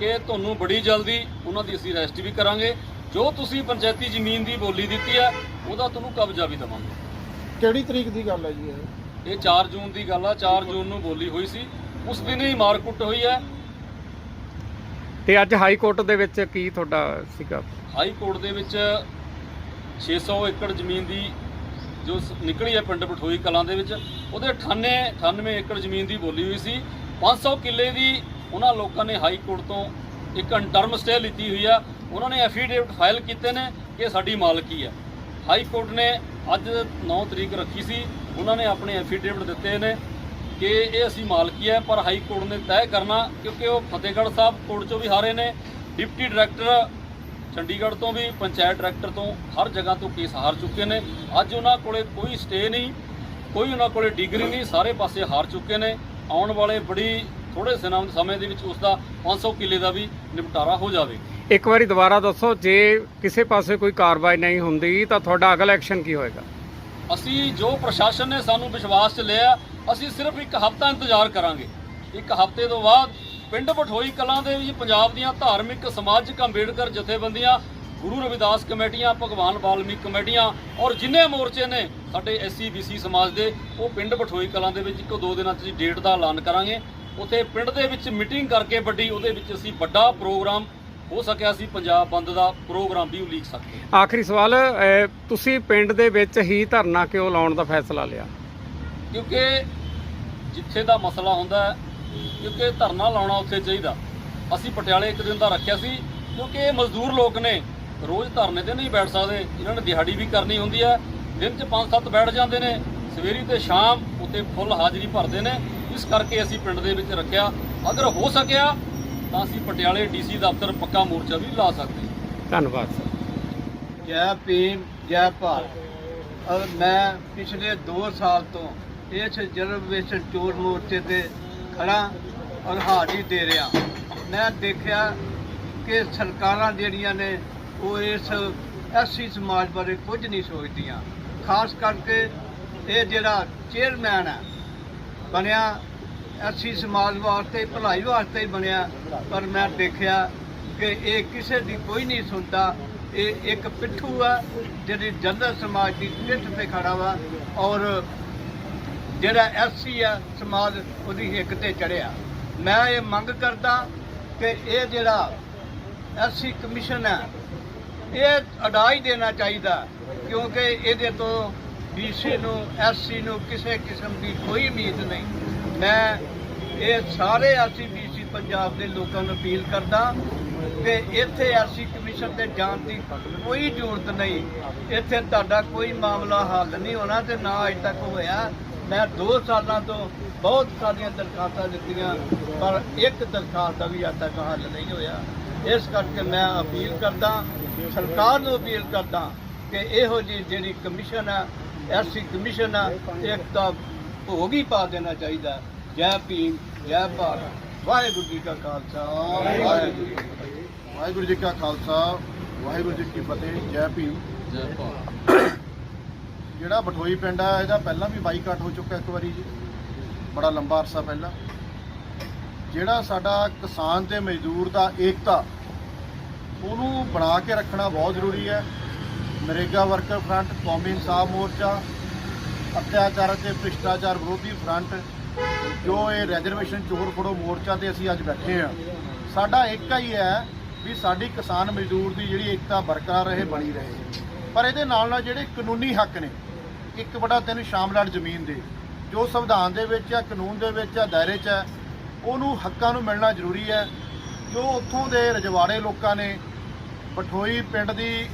ਕਿ ਤੁਹਾਨੂੰ ਬੜੀ ਜਲਦੀ ਉਹਨਾਂ ਦੀ ਅਸੀਂ ਅਰੈਸਟ ਵੀ ਕਰਾਂਗੇ। ਜੋ ਤੁਸੀਂ ਪੰਚਾਇਤੀ ਜ਼ਮੀਨ ਦੀ ਬੋਲੀ ਦਿੱਤੀ ਹੈ ਉਹਦਾ ਤੁਹਾਨੂੰ ਕਬਜ਼ਾ ਵੀ ਦੇਵਾਂਗੇ। ਕਿਹੜੀ ਤਰੀਕ ਦੀ ਗੱਲ ਹੈ ਜੀ ਇਹ? ਇਹ 4 ਜੂਨ ਦੀ ਗੱਲ ਆ 4 ਜੂਨ ਨੂੰ ਬੋਲੀ ਹੋਈ ਸੀ। ਉਸ ਦਿਨ ਹੀ ਮਾਰਕੁੱਟ ਹੋਈ ਹੈ। ਤੇ ਅੱਜ ਹਾਈ ਕੋਰਟ ਦੇ ਵਿੱਚ ਕੀ ਤੁਹਾਡਾ ਸੀਗਾ? ਹਾਈ ਕੋਰਟ ਦੇ ਵਿੱਚ 600 ਏਕੜ ਜ਼ਮੀਨ ਦੀ ਜੋ ਸ- ਨਿਕਲੀ ਹੈ ਪਿੰਡ ਬਠੋਈ ਕਲਾਂ ਦੇ ਵਿੱਚ ਉਹਦੇ 98 98 ਏਕੜ ਜ਼ਮੀਨ ਦੀ ਬੋਲੀ ਹੋਈ ਸੀ। 500 ਕਿੱਲੇ ਦੀ ਉਹਨਾਂ ਲੋਕਾਂ ਨੇ ਹਾਈ ਕੋਰਟ ਤੋਂ ਇੱਕ ਅਨਟਰਮ ਸਟੇ ਲਿੱਤੀ ਹੋਈ ਆ। ਉਹਨਾਂ ਨੇ ਐਫੀਡੇਵਿਟ ਫਾਈਲ ਕੀਤੇ ਨੇ ਕਿ ਸਾਡੀ ਮਾਲਕੀ ਹੈ ਹਾਈ ਕੋਰਟ ਨੇ ਅੱਜ 9 ਤਰੀਕ ਰੱਖੀ ਸੀ। ਉਹਨਾਂ ਨੇ ਆਪਣੇ ਐਫੀਡੇਵਿਟ ਦਿੱਤੇ ਨੇ ਕਿ ਇਹ ਅਸੀਂ ਮਾਲਕੀ ਹੈ ਪਰ ਹਾਈ ਕੋਰਟ ਨੇ ਤੈਅ ਕਰਨਾ ਕਿਉਂਕਿ ਉਹ ਫਤਿਹਗੜ੍ਹ ਸਾਹਿਬ ਕੋਰਟ ਚੋਂ ਵੀ ਹਾਰੇ ਨੇ। ਡਿਪਟੀ ਡਾਇਰੈਕਟਰ ਚੰਡੀਗੜ੍ਹ ਤੋਂ ਵੀ, ਪੰਚਾਇਤ ਡਾਇਰੈਕਟਰ ਤੋਂ ਹਰ ਜਗ੍ਹਾ ਤੋਂ ਕੇਸ ਹਾਰ ਚੁੱਕੇ ਨੇ। ਅੱਜ ਉਹਨਾਂ ਕੋਲੇ ਕੋਈ ਸਟੇ ਨਹੀਂ, ਕੋਈ ਉਹਨਾਂ ਕੋਲੇ ਡਿਗਰੀ ਨਹੀਂ, ਸਾਰੇ ਪਾਸੇ ਹਾਰ ਚੁੱਕੇ ਨੇ। ਆਉਣ ਵਾਲੇ ਬੜੀ ਥੋੜੇ ਸਮੇਂ ਦੇ ਵਿੱਚ ਉਸ ਦਾ 500 ਕਿੱਲੇ ਦਾ ਵੀ ਨਿਪਟਾਰਾ ਹੋ ਜਾਵੇ। ਇੱਕ ਵਾਰੀ ਦੁਬਾਰਾ ਦੱਸੋ ਜੇ ਕਿਸੇ ਪਾਸੇ ਕੋਈ ਕਾਰਵਾਈ ਨਹੀਂ ਹੁੰਦੀ ਤਾਂ ਤੁਹਾਡਾ ਅਗਲਾ ਐਕਸ਼ਨ ਕੀ ਹੋਏਗਾ? ਅਸੀਂ ਜੋ ਪ੍ਰਸ਼ਾਸਨ ਨੇ ਸਾਨੂੰ ਵਿਸ਼ਵਾਸ 'ਚ ਲਿਆ ਅਸੀਂ ਸਿਰਫ ਇੱਕ ਹਫ਼ਤਾ ਇੰਤਜ਼ਾਰ ਕਰਾਂਗੇ। ਇੱਕ ਹਫ਼ਤੇ ਤੋਂ ਬਾਅਦ ਪਿੰਡ ਬਠੋਈ ਕਲਾਂ ਦੇ ਵਿੱਚ ਪੰਜਾਬ ਦੀਆਂ ਧਾਰਮਿਕ ਸਮਾਜਿਕ ਅੰਬੇਡਕਰ ਜਥੇਬੰਦੀਆਂ ਗੁਰੂ ਰਵਿਦਾਸ ਕਮੇਟੀਆਂ ਭਗਵਾਨ ਵਾਲਮੀਕ ਕਮੇਟੀਆਂ ਔਰ ਜਿੰਨੇ ਮੋਰਚੇ ਨੇ ਸਾਡੇ ਐਸਸੀ ਬੀਸੀ ਸਮਾਜ ਦੇ ਉਹ ਪਿੰਡ ਬਠੋਈ ਕਲਾਂ ਦੇ ਵਿੱਚ ਇੱਕ ਦੋ ਦਿਨਾਂ 'ਚ ਡੇਟ ਦਾ ਐਲਾਨ ਕਰਾਂਗੇ। ਉੱਥੇ ਪਿੰਡ ਦੇ ਵਿੱਚ ਮੀਟਿੰਗ ਕਰਕੇ ਵੱਡੀ ਉਹਦੇ ਵਿੱਚ ਅਸੀਂ ਵੱਡਾ ਪ੍ਰੋਗਰਾਮ ਹੋ ਸਕਿਆ ਅਸੀਂ ਪੰਜਾਬ ਬੰਦ ਦਾ ਪ੍ਰੋਗਰਾਮ ਵੀ ਉਲੀਕ ਸਕਦੇ ਆਖਰੀ ਸਵਾਲ ਤੁਸੀਂ ਪਿੰਡ ਦੇ ਵਿੱਚ ਹੀ ਧਰਨਾ ਕਿਉਂ ਲਾਉਣ ਦਾ ਫੈਸਲਾ ਲਿਆ? ਕਿਉਂਕਿ ਜਿੱਥੇ ਦਾ ਮਸਲਾ ਹੁੰਦਾ ਹੈ ਕਿਉਂਕਿ ਧਰਨਾ ਲਾਉਣਾ ਉੱਥੇ ਚਾਹੀਦਾ। ਅਸੀਂ ਪਟਿਆਲੇ ਇੱਕ ਦਿਨ ਦਾ ਰੱਖਿਆ ਸੀ ਕਿਉਂਕਿ ਇਹ ਮਜ਼ਦੂਰ ਲੋਕ ਨੇ ਰੋਜ਼ ਧਰਨੇ ਤੇ ਨਹੀਂ ਬੈਠ ਸਕਦੇ ਇਹਨਾਂ ਨੇ ਦਿਹਾੜੀ ਵੀ ਕਰਨੀ ਹੁੰਦੀ ਹੈ ਦਿਨ 'ਚ 5-7 ਬੈਠ ਜਾਂਦੇ ਨੇ ਸਵੇਰੀ ਤੇ ਸ਼ਾਮ ਉੱਥੇ ਫੁੱਲ ਹਾਜ਼ਰੀ ਭਰਦੇ ਨੇ ਇਸ ਕਰਕੇ ਅਸੀਂ ਪਿੰਡ ਦੇ ਵਿੱਚ ਰੱਖਿਆ। ਅਗਰ ਹੋ ਸਕਿਆ ਤਾਂ ਅਸੀਂ ਪਟਿਆਲੇ ਡੀਸੀ ਦਫ਼ਤਰ ਪੱਕਾ ਮੋਰਚਾ ਵੀ ਲਾ ਸਕਦੇ। ਹਾਂ ਧੰਨਵਾਦ ਸਰ। ਜੈ ਭੀਮ ਜੈ ਭਾਰਤ। ਔਰ ਮੈਂ ਪਿਛਲੇ 2 ਸਾਲ ਤੋਂ ਇਸ ਰਿਜ਼ਰਵੇਸ਼ਨ ਚੋਰ ਮੋਰਚੇ ਤੇ ਖੜਾ ਔਰ ਹਾਜ਼ਰੀ ਦੇ ਰਿਹਾ। ਮੈਂ ਦੇਖਿਆ ਕਿ ਸਰਕਾਰਾਂ ਜਿਹੜੀਆਂ ਨੇ ਉਹ ਇਸ ਐਸਸੀ ਸਮਾਜ ਬਾਰੇ ਕੁਝ ਨਹੀਂ ਸੋਚਦੀਆਂ। ਖਾਸ ਕਰਕੇ ਇਹ ਜਿਹੜਾ ਚੇਅਰਮੈਨ ਹੈ ਬਣਿਆ ਐਸਸੀ ਸਮਾਜ ਵਾਸਤੇ, ਭਲਾਈ ਵਾਸਤੇ ਹੀ ਬਣਿਆ, ਪਰ ਮੈਂ ਦੇਖਿਆ ਕਿ ਇਹ ਕਿਸੇ ਦੀ ਕੋਈ ਨਹੀਂ ਸੁਣਦਾ। ਇਹ ਇੱਕ ਪਿੱਠੂ ਆ, ਜਿਹੜੀ ਜਨਰਲ ਸਮਾਜ ਦੀ ਪਿੱਠ ਤੇ ਖੜਾ ਵਾ ਔਰ ਜਿਹੜਾ ਐਸਸੀ ਆ, ਸਮਾਜ ਉਹਦੀ ਇੱਕ ਤੇ ਚੜਿਆ। ਮੈਂ ਇਹ ਮੰਗ ਕਰਦਾ ਕਿ ਇਹ ਜਿਹੜਾ ਐਸਸੀ ਕਮਿਸ਼ਨ ਹੈ ਇਹ ਅਡਾ ਹੀ ਦੇਣਾ ਚਾਹੀਦਾ, ਕਿਉਂਕਿ ਇਹਦੇ ਤੋਂ ਬੀਸੀ ਨੂੰ, ਐਸਸੀ ਨੂੰ ਕਿਸੇ ਕਿਸਮ ਦੀ ਕੋਈ ਉਮੀਦ ਨਹੀਂ। ਮੈਂ ਇਹ ਸਾਰੇ ਐਸਸੀ ਬੀਸੀ ਪੰਜਾਬ ਦੇ ਲੋਕਾਂ ਨੂੰ ਅਪੀਲ ਕਰਦਾ ਕਿ ਇੱਥੇ ਐਸਸੀ ਕਮਿਸ਼ਨ ਤੇ ਜਾਣ ਦੀ ਕੋਈ ਜ਼ਰੂਰਤ ਨਹੀਂ। ਇੱਥੇ ਤੁਹਾਡਾ ਕੋਈ ਮਾਮਲਾ ਹੱਲ ਨਹੀਂ ਹੋਣਾ ਤੇ ਨਾ ਅਜੇ ਤੱਕ ਹੋਇਆ। ਮੈਂ 2 ਸਾਲਾਂ ਤੋਂ ਬਹੁਤ ਸਾਰੀਆਂ ਦਰਖਾਸਤਾਂ ਦਿੱਤੀਆਂ, ਪਰ ਇੱਕ ਦਰਖਾਸਤ ਦਾ ਵੀ ਅਜੇ ਤੱਕ ਹੱਲ ਨਹੀਂ ਹੋਇਆ। ਇਸ ਕਰਕੇ ਮੈਂ ਅਪੀਲ ਕਰਦਾ, ਸਰਕਾਰ ਨੂੰ ਅਪੀਲ ਕਰਦਾ ਕਿ ਇਹੋ ਜਿਹੀ ਜਿਹੜੀ ਕਮਿਸ਼ਨ ਹੈ ਐਸਸੀ ਕਮਿਸ਼ਨ ਹੈ ਇੱਕ ਤਾਂ ਭੋਗ ਹੀ ਪਾ ਦੇਣਾ ਚਾਹੀਦਾ। ਜੈ ਭੀਮ ਜੈ ਭਾਰਤ। ਵਾਹਿਗੁਰੂ ਜੀ ਕਾ ਖਾਲਸਾ। ਵਾਹਿਗੁਰੂ ਜੀ ਵਾਹਿਗੁਰੂ ਜੀ ਕਾ ਖਾਲਸਾ ਵਾਹਿਗੁਰੂ ਜੀ ਕੀ ਫਤਿਹ ਜੈ ਭੀਮ। ਜੈ ਭਾਰਤ। ਜਿਹੜਾ ਬਠੋਈ ਪਿੰਡ ਆ ਇਹਦਾ ਪਹਿਲਾਂ ਵੀ ਬਾਈਕਾਟ ਹੋ ਚੁੱਕਾ ਇੱਕ ਵਾਰੀ ਜੀ। ਬੜਾ ਲੰਬਾ ਅਰਸਾ ਪਹਿਲਾਂ। ਜਿਹੜਾ ਸਾਡਾ ਕਿਸਾਨ ਤੇ ਮਜ਼ਦੂਰ ਦਾ ਏਕਤਾ ਉਹਨੂੰ ਬਣਾ ਕੇ ਰੱਖਣਾ ਬਹੁਤ ਜ਼ਰੂਰੀ ਹੈ। ਨਰੇਗਾ ਵਰਕਰ ਫਰੰਟ ਕੌਮੀ ਇਨਸਾਫ ਮੋਰਚਾ ਅਤਿਆਚਾਰ ਅਤੇ ਭ੍ਰਿਸ਼ਟਾਚਾਰ ਵਿਰੋਧੀ ਫਰੰਟ ਜੋ ਇਹ ਰਿਜ਼ਰਵੇਸ਼ਨ ਚੋਰ ਫੜੋ ਮੋਰਚਾ ਤੇ ਅਸੀਂ ਅੱਜ ਬੈਠੇ ਆ ਸਾਡਾ ਏਕਾ ਹੀ ਹੈ ਵੀ ਸਾਡੀ ਕਿਸਾਨ ਮਜ਼ਦੂਰ ਦੀ ਜਿਹੜੀ ਏਕਤਾ ਬਰਕਰਾਰ ਰਹੇ, ਬਣੀ ਰਹੇ। ਪਰ ਇਹਦੇ ਨਾਲ ਨਾਲ ਜਿਹੜੇ ਕਾਨੂੰਨੀ ਹੱਕ ਨੇ, ਇੱਕ ਬੜਾ ਤਿੰਨ ਸ਼ਾਮਲਾਟ ਜ਼ਮੀਨ ਦੇ, ਜੋ ਸੰਵਿਧਾਨ ਦੇ ਵਿੱਚ ਆ, ਕਾਨੂੰਨ ਦੇ ਵਿੱਚ ਆ, ਦਾਇਰੇ 'ਚ ਹੈ ਉਹਨੂੰ ਹੱਕਾਂ ਨੂੰ ਮਿਲਣਾ ਜ਼ਰੂਰੀ ਹੈ। ਜੋ ਉੱਥੋਂ ਦੇ ਰਜਵਾੜੇ ਲੋਕਾਂ ਨੇ ਪਠੋਈ ਪਿੰਡ ਦੀ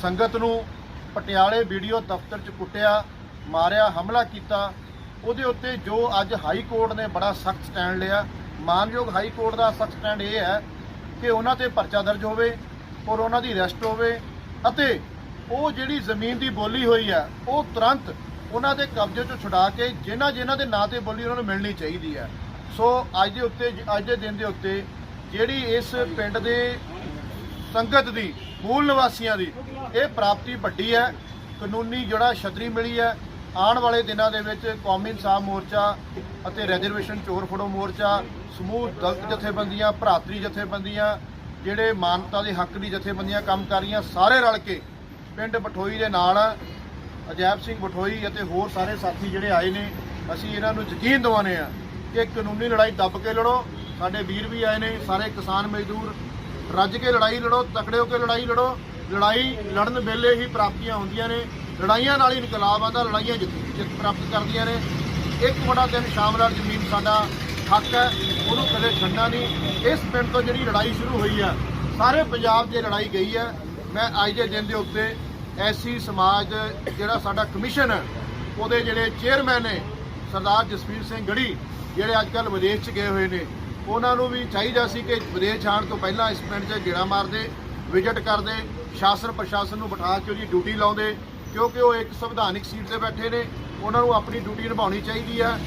ਸੰਗਤ ਨੂੰ ਪਟਿਆਲੇ ਵੀਡੀਓ ਦਫ਼ਤਰ 'ਚ ਕੁੱਟਿਆ ਮਾਰਿਆ, ਹਮਲਾ ਕੀਤਾ। ਉਹਦੇ ਉੱਤੇ ਜੋ ਅੱਜ ਹਾਈ ਕੋਰਟ ਨੇ ਬੜਾ ਸਖਤ ਸਟੈਂਡ ਲਿਆ। ਮਾਨਯੋਗ ਹਾਈ ਕੋਰਟ ਦਾ ਸਖਤ ਸਟੈਂਡ ਇਹ ਹੈ ਕਿ ਉਹਨਾਂ ਤੇ ਪਰਚਾ ਦਰਜ ਹੋਵੇ ਔਰ ਉਹਨਾਂ ਦੀ ਅਰੈਸਟ ਹੋਵੇ ਅਤੇ ਉਹ ਜਿਹੜੀ ਜ਼ਮੀਨ ਦੀ ਬੋਲੀ ਹੋਈ ਹੈ, ਉਹ ਤੁਰੰਤ ਉਹਨਾਂ ਦੇ ਕਬਜ਼ੇ ਤੋਂ ਛੁਡਾ ਕੇ ਜਿਨ੍ਹਾਂ ਜਿਨ੍ਹਾਂ ਦੇ ਨਾਂ ਤੇ ਬੋਲੀ ਉਹਨਾਂ ਨੂੰ ਮਿਲਣੀ ਚਾਹੀਦੀ ਹੈ। ਸੋ ਅੱਜ ਦੇ ਉੱਤੇ, ਅੱਜ ਦੇ ਦਿਨ ਦੇ ਉੱਤੇ ਜਿਹੜੀ ਇਸ ਪਿੰਡ ਦੇ ਸੰਗਤ ਦੀ, ਮੂਲ ਨਿਵਾਸੀਆਂ ਦੀ ਇਹ ਪ੍ਰਾਪਤੀ ਵੱਡੀ ਹੈ। ਕਾਨੂੰਨੀ ਜਿਹੜਾ ਛਤਰੀ ਮਿਲੀ ਹੈ ਆਉਣ ਵਾਲੇ ਦਿਨਾਂ ਦੇ ਵਿੱਚ ਕੌਮੀ ਇਨਸਾਫ ਮੋਰਚਾ ਅਤੇ ਰਿਜ਼ਰਵੇਸ਼ਨ ਚੋਰ ਫੜੋ ਮੋਰਚਾ, ਸਮੂਹ ਦਲਤ ਜਥੇਬੰਦੀਆਂ, ਭਰਾਤਰੀ ਜਥੇਬੰਦੀਆਂ, ਜਿਹੜੇ ਮਾਨਵਤਾ ਦੇ ਹੱਕ ਦੀ ਜਥੇਬੰਦੀਆਂ ਕੰਮ ਕਰ ਰਹੀਆਂ, ਸਾਰੇ ਰਲ ਕੇ ਪਿੰਡ ਬਠੋਈ ਦੇ ਨਾਲ ਅਜੈਬ ਸਿੰਘ ਬਠੋਈ ਅਤੇ ਹੋਰ ਸਾਰੇ ਸਾਥੀ ਜਿਹੜੇ ਆਏ ਨੇ, ਅਸੀਂ ਇਹਨਾਂ ਨੂੰ ਯਕੀਨ ਦਿਵਾਉਂਦੇ ਆ ਕਿ ਕਾਨੂੰਨੀ ਲੜਾਈ ਦੱਬ ਕੇ ਲੜੋ, ਸਾਡੇ ਵੀਰ ਵੀ ਆਏ ਨੇ, ਸਾਰੇ ਕਿਸਾਨ ਮਜ਼ਦੂਰ, ਰੱਜ ਕੇ ਲੜਾਈ ਲੜੋ, ਤਕੜੇ ਹੋ ਕੇ ਲੜਾਈ ਲੜੋ, ਲੜਾਈ ਲੜਨ ਵੇਲੇ ਹੀ ਪ੍ਰਾਪਤੀਆਂ ਹੁੰਦੀਆਂ ਨੇ ਲੜਾਈਆਂ ਨਾਲ ਹੀ ਇਨਕਲਾਬ ਆਉਂਦਾ ਲੜਾਈਆਂ ਜਿੱਤ ਜਿੱਤ ਪ੍ਰਾਪਤ ਕਰਦੀਆਂ ਨੇ। ਇੱਕ ਬੜਾ ਦਿਨ ਸ਼ਾਮ ਸ਼ਾਮਲਾਟ ਜ਼ਮੀਨ ਸਾਡਾ ਹੱਕ ਹੈ, ਉਹਨੂੰ ਕਦੇ ਛੱਡਣਾ ਨਹੀਂ। ਇਸ ਪਿੰਡ ਤੋਂ ਜਿਹੜੀ ਲੜਾਈ ਸ਼ੁਰੂ ਹੋਈ ਹੈ ਸਾਰੇ ਪੰਜਾਬ 'ਚ ਲੜਾਈ ਗਈ ਹੈ ਮੈਂ ਅੱਜ ਦੇ ਦਿਨ ਦੇ ਉੱਤੇ ਐਸੀ ਸਮਾਜ ਜਿਹੜਾ ਸਾਡਾ ਕਮਿਸ਼ਨ ਹੈ, ਉਹਦੇ ਜਿਹੜੇ ਚੇਅਰਮੈਨ ਨੇ, ਸਰਦਾਰ ਜਸਵੀਰ ਸਿੰਘ ਗੜੀ, ਜਿਹੜੇ ਅੱਜ ਕੱਲ੍ਹ ਵਿਦੇਸ਼ 'ਚ ਗਏ ਹੋਏ ਨੇ, ਉਹਨਾਂ ਨੂੰ ਵੀ ਚਾਹੀਦਾ ਸੀ ਕਿ ਵਿਦੇਸ਼ ਆਉਣ ਤੋਂ ਪਹਿਲਾਂ ਇਸ ਪਿੰਡ 'ਚ ਗੇੜਾ ਮਾਰਦੇ, ਵਿਜ਼ਿਟ ਕਰਦੇ ਸ਼ਾਸਨ ਪ੍ਰਸ਼ਾਸਨ ਨੂੰ ਬਿਠਾ ਕੇ ਉਹਦੀ ਡਿਊਟੀ ਲਾਉਂਦੇ। ਕਿਉਂਕਿ ਉਹ ਇੱਕ ਸੰਵਿਧਾਨਿਕ ਸੀਟ ਤੇ ਬੈਠੇ ਨੇ, ਉਹਨਾਂ ਨੂੰ ਆਪਣੀ ਡਿਊਟੀ ਨਿਭਾਉਣੀ ਚਾਹੀਦੀ ਹੈ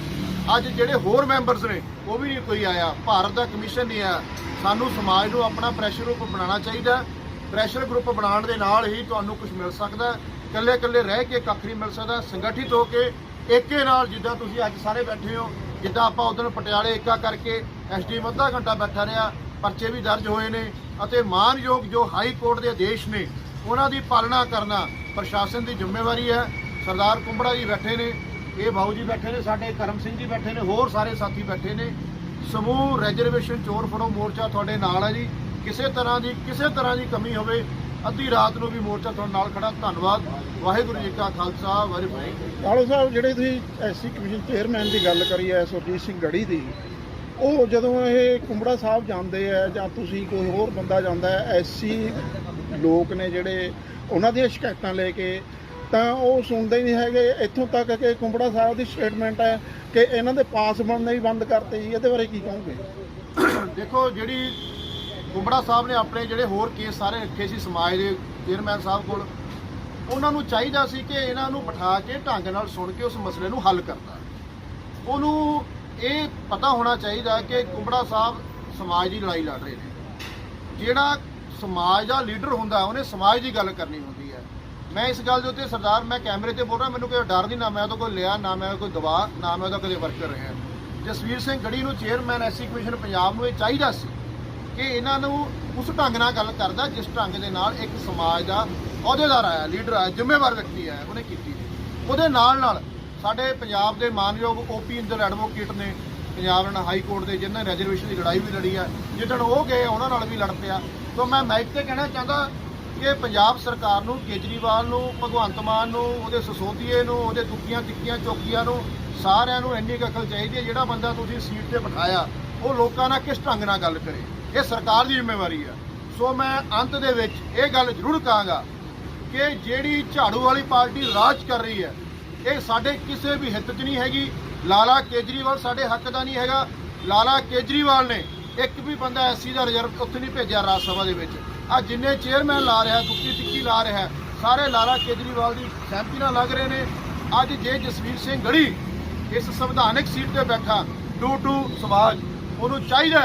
ਅੱਜ ਜਿਹੜੇ ਹੋਰ ਮੈਂਬਰਸ ਨੇ, ਉਹ ਵੀ ਨਹੀਂ ਕੋਈ ਆਇਆ। ਭਾਰਤ ਦਾ ਕਮਿਸ਼ਨ ਨਹੀਂ ਆਇਆ। ਸਾਨੂੰ ਸਮਾਜ ਨੂੰ ਆਪਣਾ ਪ੍ਰੈਸ਼ਰ ਗਰੁੱਪ ਬਣਾਉਣਾ ਚਾਹੀਦਾ। ਪ੍ਰੈਸ਼ਰ ਗਰੁੱਪ ਬਣਾਉਣ ਦੇ ਨਾਲ ਹੀ ਤੁਹਾਨੂੰ ਕੁਝ ਮਿਲ ਸਕਦਾ। ਇਕੱਲੇ ਇਕੱਲੇ ਰਹਿ ਕੇ ਕੱਖ ਨਹੀਂ ਮਿਲ ਸਕਦਾ। ਸੰਗਠਿਤ ਹੋ ਕੇ ਏਕੇ ਨਾਲ ਜਿੱਦਾਂ ਤੁਸੀਂ ਅੱਜ ਸਾਰੇ ਬੈਠੇ ਹੋ, ਜਿੱਦਾਂ ਆਪਾਂ ਉਦੋਂ ਪਟਿਆਲੇ ਏਕਾ ਕਰਕੇ ਐਸਡੀ ਅੱਧਾ ਘੰਟਾ ਬੈਠਾ ਰਿਹਾ, ਪਰਚੇ ਵੀ ਦਰਜ ਹੋਏ ਨੇ ਅਤੇ ਮਾਨਯੋਗ ਜੋ ਹਾਈ ਕੋਰਟ ਦੇ ਆਦੇਸ਼ ਨੇ ਉਹਨਾਂ ਦੀ ਪਾਲਣਾ ਕਰਨਾ ਪ੍ਰਸ਼ਾਸਨ ਦੀ ਜ਼ਿੰਮੇਵਾਰੀ ਹੈ। ਸਰਦਾਰ ਕੁੰਬੜਾ ਜੀ ਬੈਠੇ ਨੇ, ਇਹ ਭਾਊ ਜੀ ਬੈਠੇ ਨੇ, ਸਾਡੇ ਕਰਮ ਸਿੰਘ ਜੀ ਬੈਠੇ ਨੇ, ਹੋਰ ਸਾਰੇ ਸਾਥੀ ਬੈਠੇ ਨੇ। ਸਮੂਹ ਰਿਜ਼ਰਵੇਸ਼ਨ ਚੋਰ ਫੜੋ, ਮੋਰਚਾ ਤੁਹਾਡੇ ਨਾਲ ਹੈ ਜੀ। ਕਿਸੇ ਤਰ੍ਹਾਂ ਦੀ, ਕਿਸੇ ਤਰ੍ਹਾਂ ਦੀ ਕਮੀ ਹੋਵੇ, ਅੱਧੀ ਰਾਤ ਨੂੰ ਵੀ ਮੋਰਚਾ ਤੁਹਾਡੇ ਨਾਲ ਖੜਾ। ਧੰਨਵਾਦ। ਵਾਹਿਗੁਰੂ ਜੀ ਕਾ ਖਾਲਸਾ, ਵਾਹਿਗੁਰੂ ਜੀ ਕੀ ਕਾਲੋ ਸਾਹਿਬ, ਜਿਹੜੇ ਤੁਸੀਂ ਐਸਸੀ ਕਮਿਸ਼ਨ ਚੇਅਰਮੈਨ ਦੀ ਗੱਲ ਕਰੀ ਹੈ, ਸੁਰਜੀਤ ਸਿੰਘ ਗੜੀ ਦੀ, ਉਹ ਜਦੋਂ ਇਹ ਕੁੰਬੜਾ ਸਾਹਿਬ ਜਾਂਦੇ ਆ ਜਾਂ ਤੁਸੀਂ ਕੋਈ ਹੋਰ ਬੰਦਾ ਜਾਂਦਾ ਹੈ, ਐਸਸੀ ਲੋਕ ਨੇ ਜਿਹੜੇ ਉਹਨਾਂ ਦੀਆਂ ਸ਼ਿਕਾਇਤਾਂ ਲੈ ਕੇ ਤਾਂ ਉਹ ਸੁਣਦੇ ਨਹੀਂ ਹੈਗੇ। ਇੱਥੋਂ ਤੱਕ ਕਿ ਕੁੰਬੜਾ ਸਾਹਿਬ ਦੀ ਸਟੇਟਮੈਂਟ ਹੈ ਕਿ ਇਹਨਾਂ ਦੇ ਪਾਸ ਬਣਨੇ ਹੀ ਬੰਦ ਕਰਤੇ ਜੀ। ਇਹਦੇ ਬਾਰੇ ਕੀ ਕਹੋਗੇ? ਦੇਖੋ, ਜਿਹੜੀ ਕੁੰਬੜਾ ਸਾਹਿਬ ਨੇ ਆਪਣੇ ਜਿਹੜੇ ਹੋਰ ਕੇਸ ਸਾਰੇ ਰੱਖੇ ਸੀ ਸਮਾਜ ਦੇ ਚੇਅਰਮੈਨ ਸਾਹਿਬ ਕੋਲ, ਉਹਨਾਂ ਨੂੰ ਚਾਹੀਦਾ ਸੀ ਕਿ ਇਹਨਾਂ ਨੂੰ ਬਿਠਾ ਕੇ ਢੰਗ ਨਾਲ ਸੁਣ ਕੇ ਉਸ ਮਸਲੇ ਨੂੰ ਹੱਲ ਕਰਦਾ ਉਹਨੂੰ ਇਹ ਪਤਾ ਹੋਣਾ ਚਾਹੀਦਾ ਕਿ ਕੁੰਬੜਾ ਸਾਹਿਬ ਸਮਾਜ ਦੀ ਲੜਾਈ ਲੜ ਰਹੇ ਨੇ। ਜਿਹੜਾ ਸਮਾਜ ਦਾ ਲੀਡਰ ਹੁੰਦਾ, ਉਹਨੇ ਸਮਾਜ ਦੀ ਗੱਲ ਕਰਨੀ ਹੁੰਦੀ ਹੈ। ਮੈਂ ਇਸ ਗੱਲ ਦੇ ਉੱਤੇ ਸਰਦਾਰ, ਮੈਂ ਕੈਮਰੇ ਤੇ ਬੋਲ ਰਿਹਾ, ਮੈਨੂੰ ਕੋਈ ਡਰ ਨਹੀਂ, ਨਾ ਮੈਂ ਉਹਦਾ ਕੋਈ ਲਿਆ, ਨਾ ਮੈਂ ਕੋਈ ਦਬਾਅ, ਨਾ ਮੈਂ ਉਹਦਾ ਕਦੇ ਵਰਕਰ ਰਿਹਾ। ਜਸਵੀਰ ਸਿੰਘ ਗੜੀ ਨੂੰ ਚੇਅਰਮੈਨ ਐਸਸੀ ਕਮਿਸ਼ਨ ਪੰਜਾਬ ਨੂੰ ਇਹ ਚਾਹੀਦਾ ਸੀ ਕਿ ਇਹਨਾਂ ਨੂੰ ਉਸ ਢੰਗ ਨਾਲ ਗੱਲ ਕਰਦਾ, ਜਿਸ ਢੰਗ ਦੇ ਨਾਲ ਇੱਕ ਸਮਾਜ ਦਾ ਅਹੁਦੇਦਾਰ ਆਇਆ, ਲੀਡਰ ਆਇਆ, ਜ਼ਿੰਮੇਵਾਰ ਵਿਅਕਤੀ ਆਇਆ, ਉਹਨੇ ਕੀਤੀ। ਉਹਦੇ ਨਾਲ ਨਾਲ ਸਾਡੇ ਪੰਜਾਬ ਦੇ ਮਾਨਯੋਗ ਓਪੀ ਇੰਦਰ ਐਡਵੋਕੇਟ ਨੇ, ਪੰਜਾਬ ਨਾਲ ਹਾਈ ਕੋਰਟ ਦੇ ਜਿਨ੍ਹਾਂ ਨੇ ਰਿਜ਼ਰਵੇਸ਼ਨ ਦੀ ਲੜਾਈ ਵੀ ਲੜੀ ਆ, ਜਿੱਦਣ ਉਹ ਗਏ, ਉਹਨਾਂ ਨਾਲ ਵੀ ਲੜ ਪਿਆ। ਤੋਂ ਮੈਂ ਮਾਈਕ ਤੇ ਕਹਿਣਾ ਚਾਹੁੰਦਾ ਕਿ ਪੰਜਾਬ ਸਰਕਾਰ ਨੂੰ, ਕੇਜਰੀਵਾਲ ਨੂੰ, ਭਗਵੰਤ ਮਾਨ ਨੂੰ, ਉਹਦੇ ਸਸੋਦੀਏ ਨੂੰ, ਉਹਦੇ ਦੁੱਖੀਆਂ ਤਿੱਕੀਆਂ ਚੌਕੀਆਂ ਨੂੰ, ਸਾਰਿਆਂ ਨੂੰ ਇੰਨੀ ਕੁ ਅਕਲ ਚਾਹੀਦੀ ਹੈ ਜਿਹੜਾ ਬੰਦਾ ਤੁਸੀਂ ਸੀਟ ਤੇ ਬਿਠਾਇਆ, ਉਹ ਲੋਕਾਂ ਨਾਲ ਕਿਸ ਢੰਗ ਨਾਲ ਗੱਲ ਕਰੇ? ਇਹ ਸਰਕਾਰ ਦੀ ਜ਼ਿੰਮੇਵਾਰੀ ਹੈ ਸੋ ਮੈਂ ਅੰਤ ਦੇ ਵਿੱਚ ਇਹ ਗੱਲ ਜ਼ਰੂਰ ਕਹਾਂਗਾ ਕਿ ਜਿਹੜੀ ਝਾੜੂ ਵਾਲੀ ਪਾਰਟੀ ਰਾਜ ਕਰ ਰਹੀ ਹੈ, ਇਹ ਸਾਡੇ ਕਿਸੇ ਵੀ ਹਿੱਤ 'ਚ ਨਹੀਂ ਹੈਗੀ। ਲਾਲਾ ਕੇਜਰੀਵਾਲ ਸਾਡੇ ਹੱਕ ਦਾ ਨਹੀਂ ਹੈਗਾ। ਲਾਲਾ ਕੇਜਰੀਵਾਲ ਨੇ ਇੱਕ ਵੀ ਬੰਦਾ ਐਸੀ ਦਾ ਰਿਜ਼ਰਵ ਉੱਥੇ ਨਹੀਂ ਭੇਜਿਆ ਰਾਜ ਸਭਾ ਦੇ ਵਿੱਚ। ਆ ਜਿੰਨੇ ਚੇਅਰਮੈਨ ਲਾ ਰਿਹਾ ਦੁੱਕੀ ਟਿੱਕੀ ਲਾ ਰਿਹਾ, ਸਾਰੇ ਲਾਲਾ ਕੇਜਰੀਵਾਲ ਦੀ ਸਹਿਮਤੀ ਨਾਲ ਲੱਗ ਰਹੇ ਨੇ। ਅੱਜ ਜੇ ਜਸਵੀਰ ਸਿੰਘ ਗੜੀ ਇਸ ਸੰਵਿਧਾਨਕ ਸੀਟ ਤੇ ਬੈਠਾ, ਟੂ ਟੂ ਸਮਾਜ, ਉਹਨੂੰ ਚਾਹੀਦਾ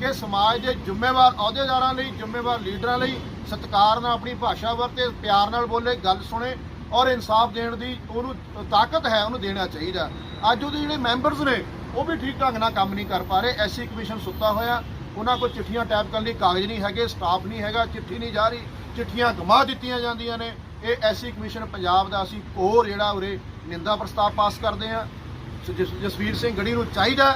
ਕਿ ਸਮਾਜ ਦੇ ਜ਼ਿੰਮੇਵਾਰ ਅਹੁਦੇਦਾਰਾਂ ਲਈ, ਜ਼ਿੰਮੇਵਾਰ ਲੀਡਰਾਂ ਲਈ ਸਤਿਕਾਰ ਨਾਲ ਆਪਣੀ ਭਾਸ਼ਾ ਵਰਤੇ, ਪਿਆਰ ਨਾਲ ਬੋਲੇ, ਗੱਲ ਸੁਣੇ ਔਰ ਇਨਸਾਫ ਦੇਣ ਦੀ ਉਹਨੂੰ ਤਾਕਤ ਹੈ, ਉਹਨੂੰ ਦੇਣਾ ਚਾਹੀਦਾ। ਅੱਜ ਉਹਦੇ ਜਿਹੜੇ ਮੈਂਬਰਸ ਨੇ ਉਹ ਵੀ ਠੀਕ ਢੰਗ ਨਾਲ ਕੰਮ ਨਹੀਂ ਕਰ ਪਾ ਰਹੇ। ਐਸਸੀ ਕਮਿਸ਼ਨ ਸੁੱਤਾ ਹੋਇਆ। ਉਹਨਾਂ ਕੋਲ ਚਿੱਠੀਆਂ ਟਾਈਪ ਕਰਨ ਲਈ ਕਾਗਜ਼ ਨਹੀਂ ਹੈਗੇ, ਸਟਾਫ ਨਹੀਂ ਹੈਗਾ, ਚਿੱਠੀ ਨਹੀਂ ਜਾ ਰਹੀ। ਚਿੱਠੀਆਂ ਗਮਾ ਦਿੱਤੀਆਂ ਜਾਂਦੀਆਂ ਨੇ। ਇਹ ਐਸਸੀ ਕਮਿਸ਼ਨ ਪੰਜਾਬ ਦਾ ਅਸੀਂ ਹੋਰ ਜਿਹੜਾ ਉਰੇ ਨਿੰਦਾ ਪ੍ਰਸਤਾਵ ਪਾਸ ਕਰਦੇ ਆ ਜਸਵੀਰ ਸਿੰਘ ਗੜੀ ਨੂੰ ਚਾਹੀਦਾ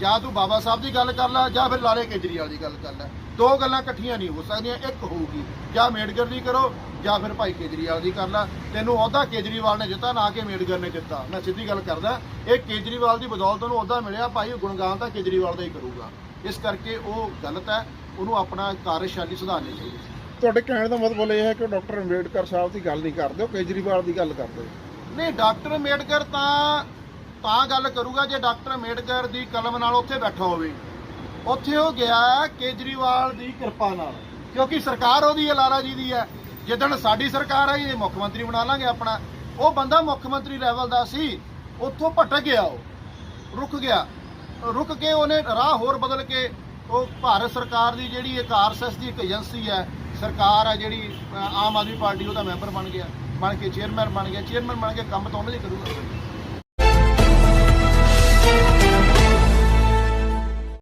ਜਾਂ ਤੂੰ ਬਾਬਾ ਸਾਹਿਬ ਦੀ ਗੱਲ ਕਰ ਲੈ, ਜਾਂ ਫਿਰ ਲਾਲੇ ਕੇਜਰੀਵਾਲ ਦੀ ਗੱਲ ਕਰ ਲੈ। ਦੋ ਗੱਲਾਂ ਇਕੱਠੀਆਂ ਨਹੀਂ ਹੋ ਸਕਦੀਆਂ ਇੱਕ ਹੋਊਗੀ ਜਾਂ ਮੇਡਗਰ ਦੀ ਕਰੋ ਜਾਂ ਫਿਰ ਭਾਈ ਕੇਜਰੀਵਾਲ ਦੀ ਕਰ ਲੈ। ਤੈਨੂੰ ਅਹੁਦਾ ਕੇਜਰੀਵਾਲ ਨੇ ਦਿੱਤਾ ਨਾ ਕਿ ਮੇਡਗਰ ਨੇ ਦਿੱਤਾ। ਮੈਂ ਸਿੱਧੀ ਗੱਲ ਕਰਦਾ ਇਹ ਕੇਜਰੀਵਾਲ ਦੀ ਬਦੌਲਤ ਨੂੰ ਅਹੁਦਾ ਮਿਲਿਆ ਭਾਈ ਗੁਣਗਾਨ ਤਾਂ ਕੇਜਰੀਵਾਲ ਦਾ ਹੀ ਕਰੂਗਾ। ਇਸ ਕਰਕੇ ਉਹ ਗਲਤ ਹੈ ਉਹਨੂੰ ਆਪਣਾ ਕਾਰਜਸ਼ੈਲੀ ਸੁਧਾਰਨੀ ਚਾਹੀਦੀ ਤੁਹਾਡੇ ਕਹਿਣ ਦਾ ਮਤਲਬ ਇਹ ਹੈ ਕਿ ਡਾਕਟਰ ਅੰਬੇਡਕਰ ਸਾਹਿਬ ਦੀ ਗੱਲ ਨਹੀਂ ਕਰਦੇ ਹੋ ਕੇਜਰੀਵਾਲ ਦੀ ਗੱਲ ਕਰਦੇ। ਨਹੀਂ ਡਾਕਟਰ ਅੰਬੇਡਕਰ ਤਾਂ ਤਾਂ ਗੱਲ ਕਰੂਗਾ ਜੇ ਡਾਕਟਰ ਅੰਬੇਡਕਰ ਦੀ ਕਲਮ ਨਾਲ ਉੱਥੇ ਬੈਠਾ ਹੋਵੇ। ਉੱਥੇ ਉਹ ਗਿਆ ਕੇਜਰੀਵਾਲ ਦੀ ਕਿਰਪਾ ਨਾਲ, ਕਿਉਂਕਿ ਸਰਕਾਰ ਉਹਦੀ ਹੈ, ਲਾਲਾ ਜੀ ਦੀ ਹੈ। ਜਿੱਦਣ ਸਾਡੀ ਸਰਕਾਰ ਆਈ, ਇਹ ਮੁੱਖ ਮੰਤਰੀ ਬਣਾ ਲਾਂਗੇ ਆਪਣਾ। ਉਹ ਬੰਦਾ ਮੁੱਖ ਮੰਤਰੀ ਲੈਵਲ ਦਾ ਸੀ, ਉੱਥੋਂ ਭਟਕ ਗਿਆ ਉਹ, ਰੁਕ ਗਿਆ। ਰੁਕ ਕੇ ਉਹਨੇ ਰਾਹ ਹੋਰ ਬਦਲ ਕੇ ਉਹ ਭਾਰਤ ਸਰਕਾਰ ਦੀ ਜਿਹੜੀ ਇੱਕ ਆਰਐਸਐਸ ਦੀ ਇੱਕ ਏਜੰਸੀ ਹੈ, ਸਰਕਾਰ ਹੈ ਜਿਹੜੀ ਆਮ ਆਦਮੀ ਪਾਰਟੀ ਉਹਦਾ ਮੈਂਬਰ ਬਣ ਗਿਆ, ਬਣ ਕੇ ਚੇਅਰਮੈਨ ਬਣ ਗਿਆ। ਚੇਅਰਮੈਨ ਬਣ ਕੇ ਕੰਮ ਤਾਂ ਉਹਨਾਂ ਦੇ ਕਰੂਗਾ।